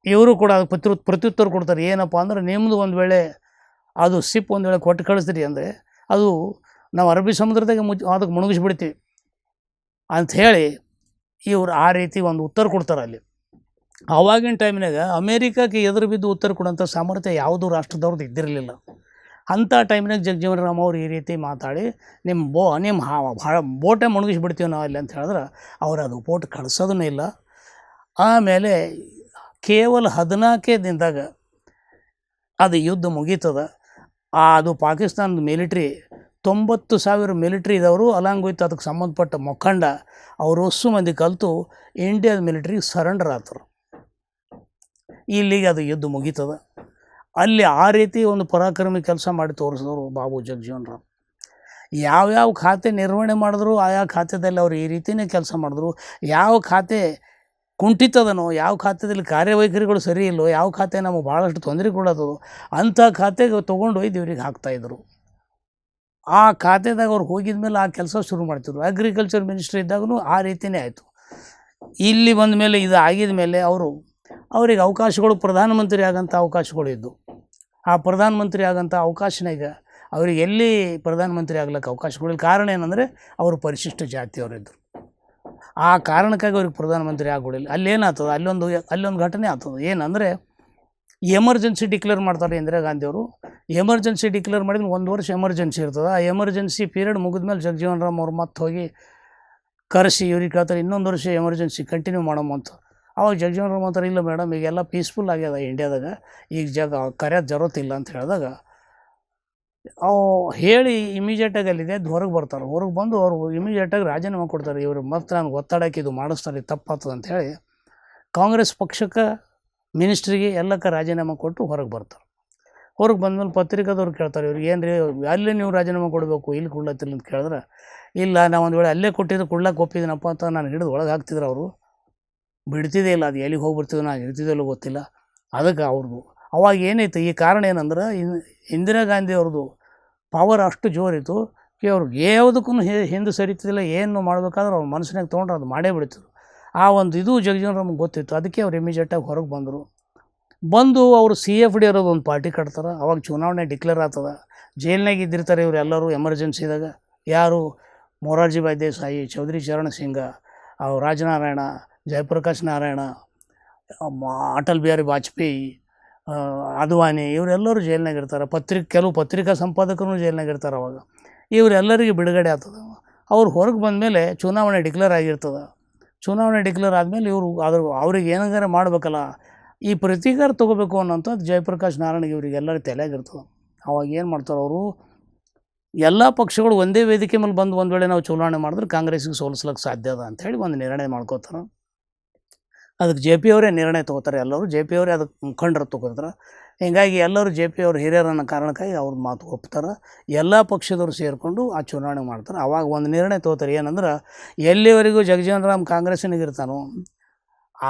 ಇವರು ಕೂಡ ಪ್ರತಿ ಪ್ರತ್ಯುತ್ತರ ಕೊಡ್ತಾರೆ. ಏನಪ್ಪ ಅಂದ್ರೆ ನಿಮ್ಮದು ಒಂದು ವೇಳೆ ಅದು ಸಿಪ್ ಒಂದು ವೇಳೆ ಕೊಟ್ಟು ಕಳಿಸ್ತೀರಿ ಅಂದರೆ ಅದು ನಾವು ಅರಬ್ಬಿ ಸಮುದ್ರದಾಗೆ ಮುಚ್ಚಿ ಅದಕ್ಕೆ ಮುಳುಗಿಸ್ಬಿಡ್ತೀವಿ ಅಂಥೇಳಿ ಇವರು ಆ ರೀತಿ ಒಂದು ಉತ್ತರ ಕೊಡ್ತಾರೆ ಅಲ್ಲಿ. ಆವಾಗಿನ ಟೈಮ್ನಾಗ ಅಮೇರಿಕಾಕ್ಕೆ ಎದುರು ಬಿದ್ದು ಉತ್ತರ ಕೊಡೋಂಥ ಸಾಮರ್ಥ್ಯ ಯಾವುದೂ ರಾಷ್ಟ್ರದವ್ರದ್ದು ಇದ್ದಿರಲಿಲ್ಲ. ಅಂಥ ಟೈಮ್ನಾಗ ಜಗಜೀವನ್ ರಾಮ್ ಅವರು ಈ ರೀತಿ ಮಾತಾಡಿ ನಿಮ್ಮ ಬೋ ನಿಮ್ಮ ಹಾ, ಭಾಳ ಬೋಟೆ ಮುಣಗಿಸ್ಬಿಡ್ತೀವಿ ನಾವು ಅಲ್ಲಿ ಅಂತ ಹೇಳಿದ್ರೆ ಅವ್ರು ಅದು ಬೋಟ್ ಕಳ್ಸೋದೂ ಇಲ್ಲ. ಆಮೇಲೆ ಕೇವಲ ಹದಿನಾಲ್ಕೇ ದಿನದಾಗ ಅದು ಯುದ್ಧ ಮುಗೀತದ. ಅದು ಪಾಕಿಸ್ತಾನದ ಮಿಲಿಟ್ರಿ, ತೊಂಬತ್ತು ಸಾವಿರ ಮಿಲಿಟ್ರಿ ಇದ್ದವರು, ಅಲಾಂಗ್ ವಿತ್ ಅದಕ್ಕೆ ಸಂಬಂಧಪಟ್ಟ ಮುಖಂಡ, ಅವರು ಹೊಸ್ಸು ಮಂದಿ ಕಲಿತು ಇಂಡಿಯಾದ ಮಿಲಿಟ್ರಿಗೆ ಸರೆಂಡರ್ ಆತರು. ಇಲ್ಲಿಗೆ ಅದು ಯುದ್ಧ ಮುಗೀತದ. ಅಲ್ಲಿ ಆ ರೀತಿ ಒಂದು ಪರಾಕ್ರಮಿ ಕೆಲಸ ಮಾಡಿ ತೋರಿಸಿದವರು ಬಾಬು ಜಗಜೀವನ್ ರಾಮ್ ಯಾವ್ಯಾವ ಖಾತೆ ನಿರ್ವಹಣೆ ಮಾಡಿದ್ರು, ಆಯಾ ಖಾತೆದಲ್ಲಿ ಅವರು ಈ ರೀತಿಯೇ ಕೆಲಸ ಮಾಡಿದ್ರು. ಯಾವ ಖಾತೆ ಕುಂಠಿತದನೋ, ಯಾವ ಖಾತೆಯಲ್ಲಿ ಕಾರ್ಯವೈಖರಿಗಳು ಸರಿ ಇಲ್ಲೋ ಯಾವ ಖಾತೆ ನಮಗೆ ಭಾಳಷ್ಟು ತೊಂದರೆ ಕೊಡೋದು ಅಂಥ ಖಾತೆಗೆ ತೊಗೊಂಡು ಹೋಗಿ ಇವ್ರಿಗೆ ಹಾಕ್ತಾಯಿದ್ರು ಆ ಖಾತೆದಾಗ ಅವ್ರು ಹೋಗಿದ ಮೇಲೆ ಆ ಕೆಲಸ ಶುರು ಮಾಡ್ತಿದ್ರು. ಅಗ್ರಿಕಲ್ಚರ್ ಮಿನಿಸ್ಟ್ರಿ ಇದ್ದಾಗೂ ಆ ರೀತಿಯೇ ಆಯಿತು. ಇಲ್ಲಿ ಬಂದ ಮೇಲೆ ಇದು ಆಗಿದ ಮೇಲೆ ಅವರು, ಅವರಿಗೆ ಅವಕಾಶಗಳು, ಪ್ರಧಾನಮಂತ್ರಿ ಆಗಂಥ ಅವಕಾಶಗಳು ಇದ್ದವು ಆ ಪ್ರಧಾನಮಂತ್ರಿ ಆಗೋಂಥ ಅವಕಾಶನಾಗ ಅವ್ರಿಗೆ ಎಲ್ಲಿ ಪ್ರಧಾನಮಂತ್ರಿ ಆಗ್ಲಿಕ್ಕೆ ಅವಕಾಶಗಳಿಲ್ಲ ಕಾರಣ ಏನಂದರೆ, ಅವರು ಪರಿಶಿಷ್ಟ ಜಾತಿಯವರಿದ್ದರು ಆ ಕಾರಣಕ್ಕಾಗಿ ಅವ್ರಿಗೆ ಪ್ರಧಾನಮಂತ್ರಿ ಆಗ್ಬಿಡಿಲ್ಲ. ಅಲ್ಲೇನಾಗ್ತದೆ? ಅಲ್ಲೊಂದು ಅಲ್ಲೊಂದು ಘಟನೆ ಆಗ್ತದೆ. ಏನಂದರೆ, ಎಮರ್ಜೆನ್ಸಿ ಡಿಕ್ಲೇರ್ ಮಾಡ್ತಾರೆ ಇಂದಿರಾ ಗಾಂಧಿಯವರು ಎಮರ್ಜೆನ್ಸಿ ಡಿಕ್ಲೇರ್ ಮಾಡಿದ್ರೆ ಒಂದು ವರ್ಷ ಎಮರ್ಜೆನ್ಸಿ ಇರ್ತದೆ. ಆ ಎಮರ್ಜೆನ್ಸಿ ಪೀರಿಯಡ್ ಮುಗಿದ್ಮೇಲೆ ಜಗಜೀವನ್ ರಾಮ್ ಅವ್ರು ಮತ್ತೆ ಹೋಗಿ ಕರೆಸಿ ಇವ್ರಿಗೆ ಕೇಳ್ತಾರೆ, ಇನ್ನೊಂದು ವರ್ಷ ಎಮರ್ಜೆನ್ಸಿ ಕಂಟಿನ್ಯೂ ಮಾಡೋಮ ಅಂತ. ಅವಾಗ ಜಗಜೀವನ್ ರಾಮ್ ಅಂತಾರೆ ಇಲ್ಲ ಮೇಡಮ್, ಈಗೆಲ್ಲ ಪೀಸ್ಫುಲ್ ಆಗ್ಯದ ಇಂಡಿಯಾದಾಗ. ಈಗ ಜಗ, ಕರೆಯೋದು ಜರೋತಿಲ್ಲ ಅಂತ ಹೇಳಿದಾಗ ಹೇಳಿ ಇಮಿಡಿಯೇಟಾಗಿ ಅಲ್ಲಿದೆ ಹೊರಗೆ ಬರ್ತಾರೆ. ಹೊರಗೆ ಬಂದು ಅವರು ಇಮಿಡಿಯೇಟಾಗಿ ರಾಜೀನಾಮೆ ಕೊಡ್ತಾರೆ. ಇವರು ಮತ್ತೆ ನನಗೆ ಒತ್ತಡಕ್ಕೆ ಇದು ಮಾಡಿಸ್ತಾರೆ ತಪ್ಪಾಗ್ತದೆ ತಪ್ಪಾಗ್ತದೆ ಅಂತೇಳಿ ಕಾಂಗ್ರೆಸ್ ಪಕ್ಷಕ್ಕೆ ಮಿನಿಸ್ಟ್ರಿಗೆ ಎಲ್ಲಕ್ಕೆ ರಾಜೀನಾಮೆ ಕೊಟ್ಟು ಹೊರಗೆ ಬರ್ತಾರೆ. ಹೊರಗೆ ಬಂದಮೇಲೆ ಪತ್ರಿಕಾದವ್ರು ಕೇಳ್ತಾರೆ ಇವ್ರಿಗೆ ಏನು ರೀ ಅಲ್ಲೇ ನೀವು ರಾಜೀನಾಮೆ ಕೊಡಬೇಕು, ಇಲ್ಲಿ ಕೊಡ್ಲತ್ತಿಲ್ಲ ಅಂತ ಕೇಳಿದ್ರೆ, ಇಲ್ಲ, ನಾವು ಒಂದು ವೇಳೆ ಅಲ್ಲೇ ಕೊಟ್ಟಿದ್ದು ಕೊಡ್ಲಕ್ಕೆ ಒಪ್ಪಿದ್ದೀನಪ್ಪ ಅಂತ ನಾನು ಹಿಡಿದು ಒಳಗೆ ಹಾಕ್ತಿದ್ರು ಅವರು. ಬಿಡ್ತಿದ್ದೇ ಇಲ್ಲ, ಅದು ಎಲ್ಲಿಗೆ ಹೋಗಿಬಿಡ್ತಿದ್ರು ನಾನು ಇರ್ತಿದ್ದಲ್ಲೋ ಗೊತ್ತಿಲ್ಲ. ಅದಕ್ಕೆ ಅವ್ರದ್ದು ಅವಾಗ ಏನೈತೆ ಈ ಕಾರಣ ಏನಂದ್ರೆ ಇಂದಿರಾ ಗಾಂಧಿ ಅವ್ರದ್ದು ಪವರ್ ಅಷ್ಟು ಜೋರಿತ್ತು ಕಿ ಅವ್ರಿಗೆ ಯಾವುದಕ್ಕೂ ಹಿಂದೆ ಸರಿತಿದ್ದಿಲ್ಲ ಏನು ಮಾಡ್ಬೇಕಾದ್ರೆ ಅವ್ರ ಮನಸ್ಸಿನಾಗ ತೊಗೊಂಡ್ರೆ ಅದು ಮಾಡೇ ಬಿಡ್ತಿದ್ರು ಆ ಒಂದು ಇದು ಜಗಜೀವನ್ ರಾಮ್ ಗೊತ್ತಿತ್ತು, ಅದಕ್ಕೆ ಅವ್ರು ಇಮಿಜಿಯೇಟಾಗಿ ಹೊರಗೆ ಬಂದರು. ಬಂದು ಅವರು ಸಿ ಎಫ್ ಡಿ ಇರೋದು ಒಂದು ಪಾರ್ಟಿ ಕಟ್ತಾರೆ, ಅವಾಗ ಚುನಾವಣೆ ಡಿಕ್ಲೇರ್ ಆಗ್ತದೆ, ಜೈಲ್ನಾಗ ಇದ್ದಿರ್ತಾರೆ ಇವರೆಲ್ಲರೂ ಎಮರ್ಜೆನ್ಸಿದಾಗ ಯಾರು? ಮೊರಾರ್ಜಿ ಬಾಯ್ ದೇಸಾಯಿ, ಚೌಧರಿ ಚರಣ್ ಸಿಂಗ ರಾಜನಾರಾಯಣ, ಜಯಪ್ರಕಾಶ್ ನಾರಾಯಣ ಅಟಲ್ ಬಿಹಾರಿ ವಾಜಪೇಯಿ ಅದ್ವಾನಿ ಇವರೆಲ್ಲರೂ ಜೈಲ್ನಾಗ ಇರ್ತಾರೆ. ಪತ್ರಿಕೆ, ಕೆಲವು ಪತ್ರಿಕಾ ಸಂಪಾದಕರು ಜೈಲ್ನಾಗ ಇರ್ತಾರೆ ಅವಾಗ. ಇವರೆಲ್ಲರಿಗೆ ಬಿಡುಗಡೆ ಆಗ್ತದೆ. ಅವ್ರು ಹೊರಗೆ ಬಂದಮೇಲೆ ಚುನಾವಣೆ ಡಿಕ್ಲೇರ್ ಆಗಿರ್ತದೆ. ಚುನಾವಣೆ ಡಿಕ್ಲೇರ್ ಆದಮೇಲೆ ಇವರು ಅದ್ರ ಅವ್ರಿಗೆ ಏನಾಗಾರ ಮಾಡಬೇಕಲ್ಲ, ಈ ಪ್ರತೀಕಾರ ತೊಗೋಬೇಕು ಅನ್ನೋಂಥದ್ದು ಜಯಪ್ರಕಾಶ್ ನಾರಾಯಣಗೆ ಇವ್ರಿಗೆ ಎಲ್ಲರ ತಲೆಯಾಗಿರ್ತದೆ ಅವಾಗ ಏನು ಮಾಡ್ತಾರೆ ಅವರು, ಎಲ್ಲ ಪಕ್ಷಗಳು ಒಂದೇ ವೇದಿಕೆ ಮೇಲೆ ಬಂದು ಒಂದು ವೇಳೆ ನಾವು ಚುನಾವಣೆ ಮಾಡಿದ್ರೆ ಕಾಂಗ್ರೆಸ್ಗೆ ಸೋಲಿಸ್ಲಿಕ್ಕೆ ಸಾಧ್ಯ ಅದ ಅಂಥೇಳಿ ಒಂದು ನಿರ್ಣಯ ಮಾಡ್ಕೋತಾರೆ. ಅದಕ್ಕೆ ಜೆ ಪಿ ಅವರೇ ನಿರ್ಣಯ ತೊಗೋತಾರೆ. ಎಲ್ಲರೂ ಜೆ ಪಿ ಅವರೇ ಅದಕ್ಕೆ ಮುಖಂಡರು ತೊಗೋತಾರೆ. ಹೀಗಾಗಿ ಎಲ್ಲರೂ ಜೆ ಪಿ ಅವ್ರು ಹಿರಿಯರು ಅನ್ನೋ ಕಾರಣಕ್ಕಾಗಿ ಅವ್ರ ಮಾತು ಒಪ್ತಾರೆ. ಎಲ್ಲ ಪಕ್ಷದವರು ಸೇರಿಕೊಂಡು ಆ ಚುನಾವಣೆ ಮಾಡ್ತಾರೆ. ಅವಾಗ ಒಂದು ನಿರ್ಣಯ ತೊಗೋತಾರೆ. ಏನಂದ್ರೆ ಎಲ್ಲಿವರೆಗೂ ಜಗಜೀವನ್ ರಾಮ್ ಕಾಂಗ್ರೆಸ್ಸಿನಾಗ ಇರ್ತಾನೋ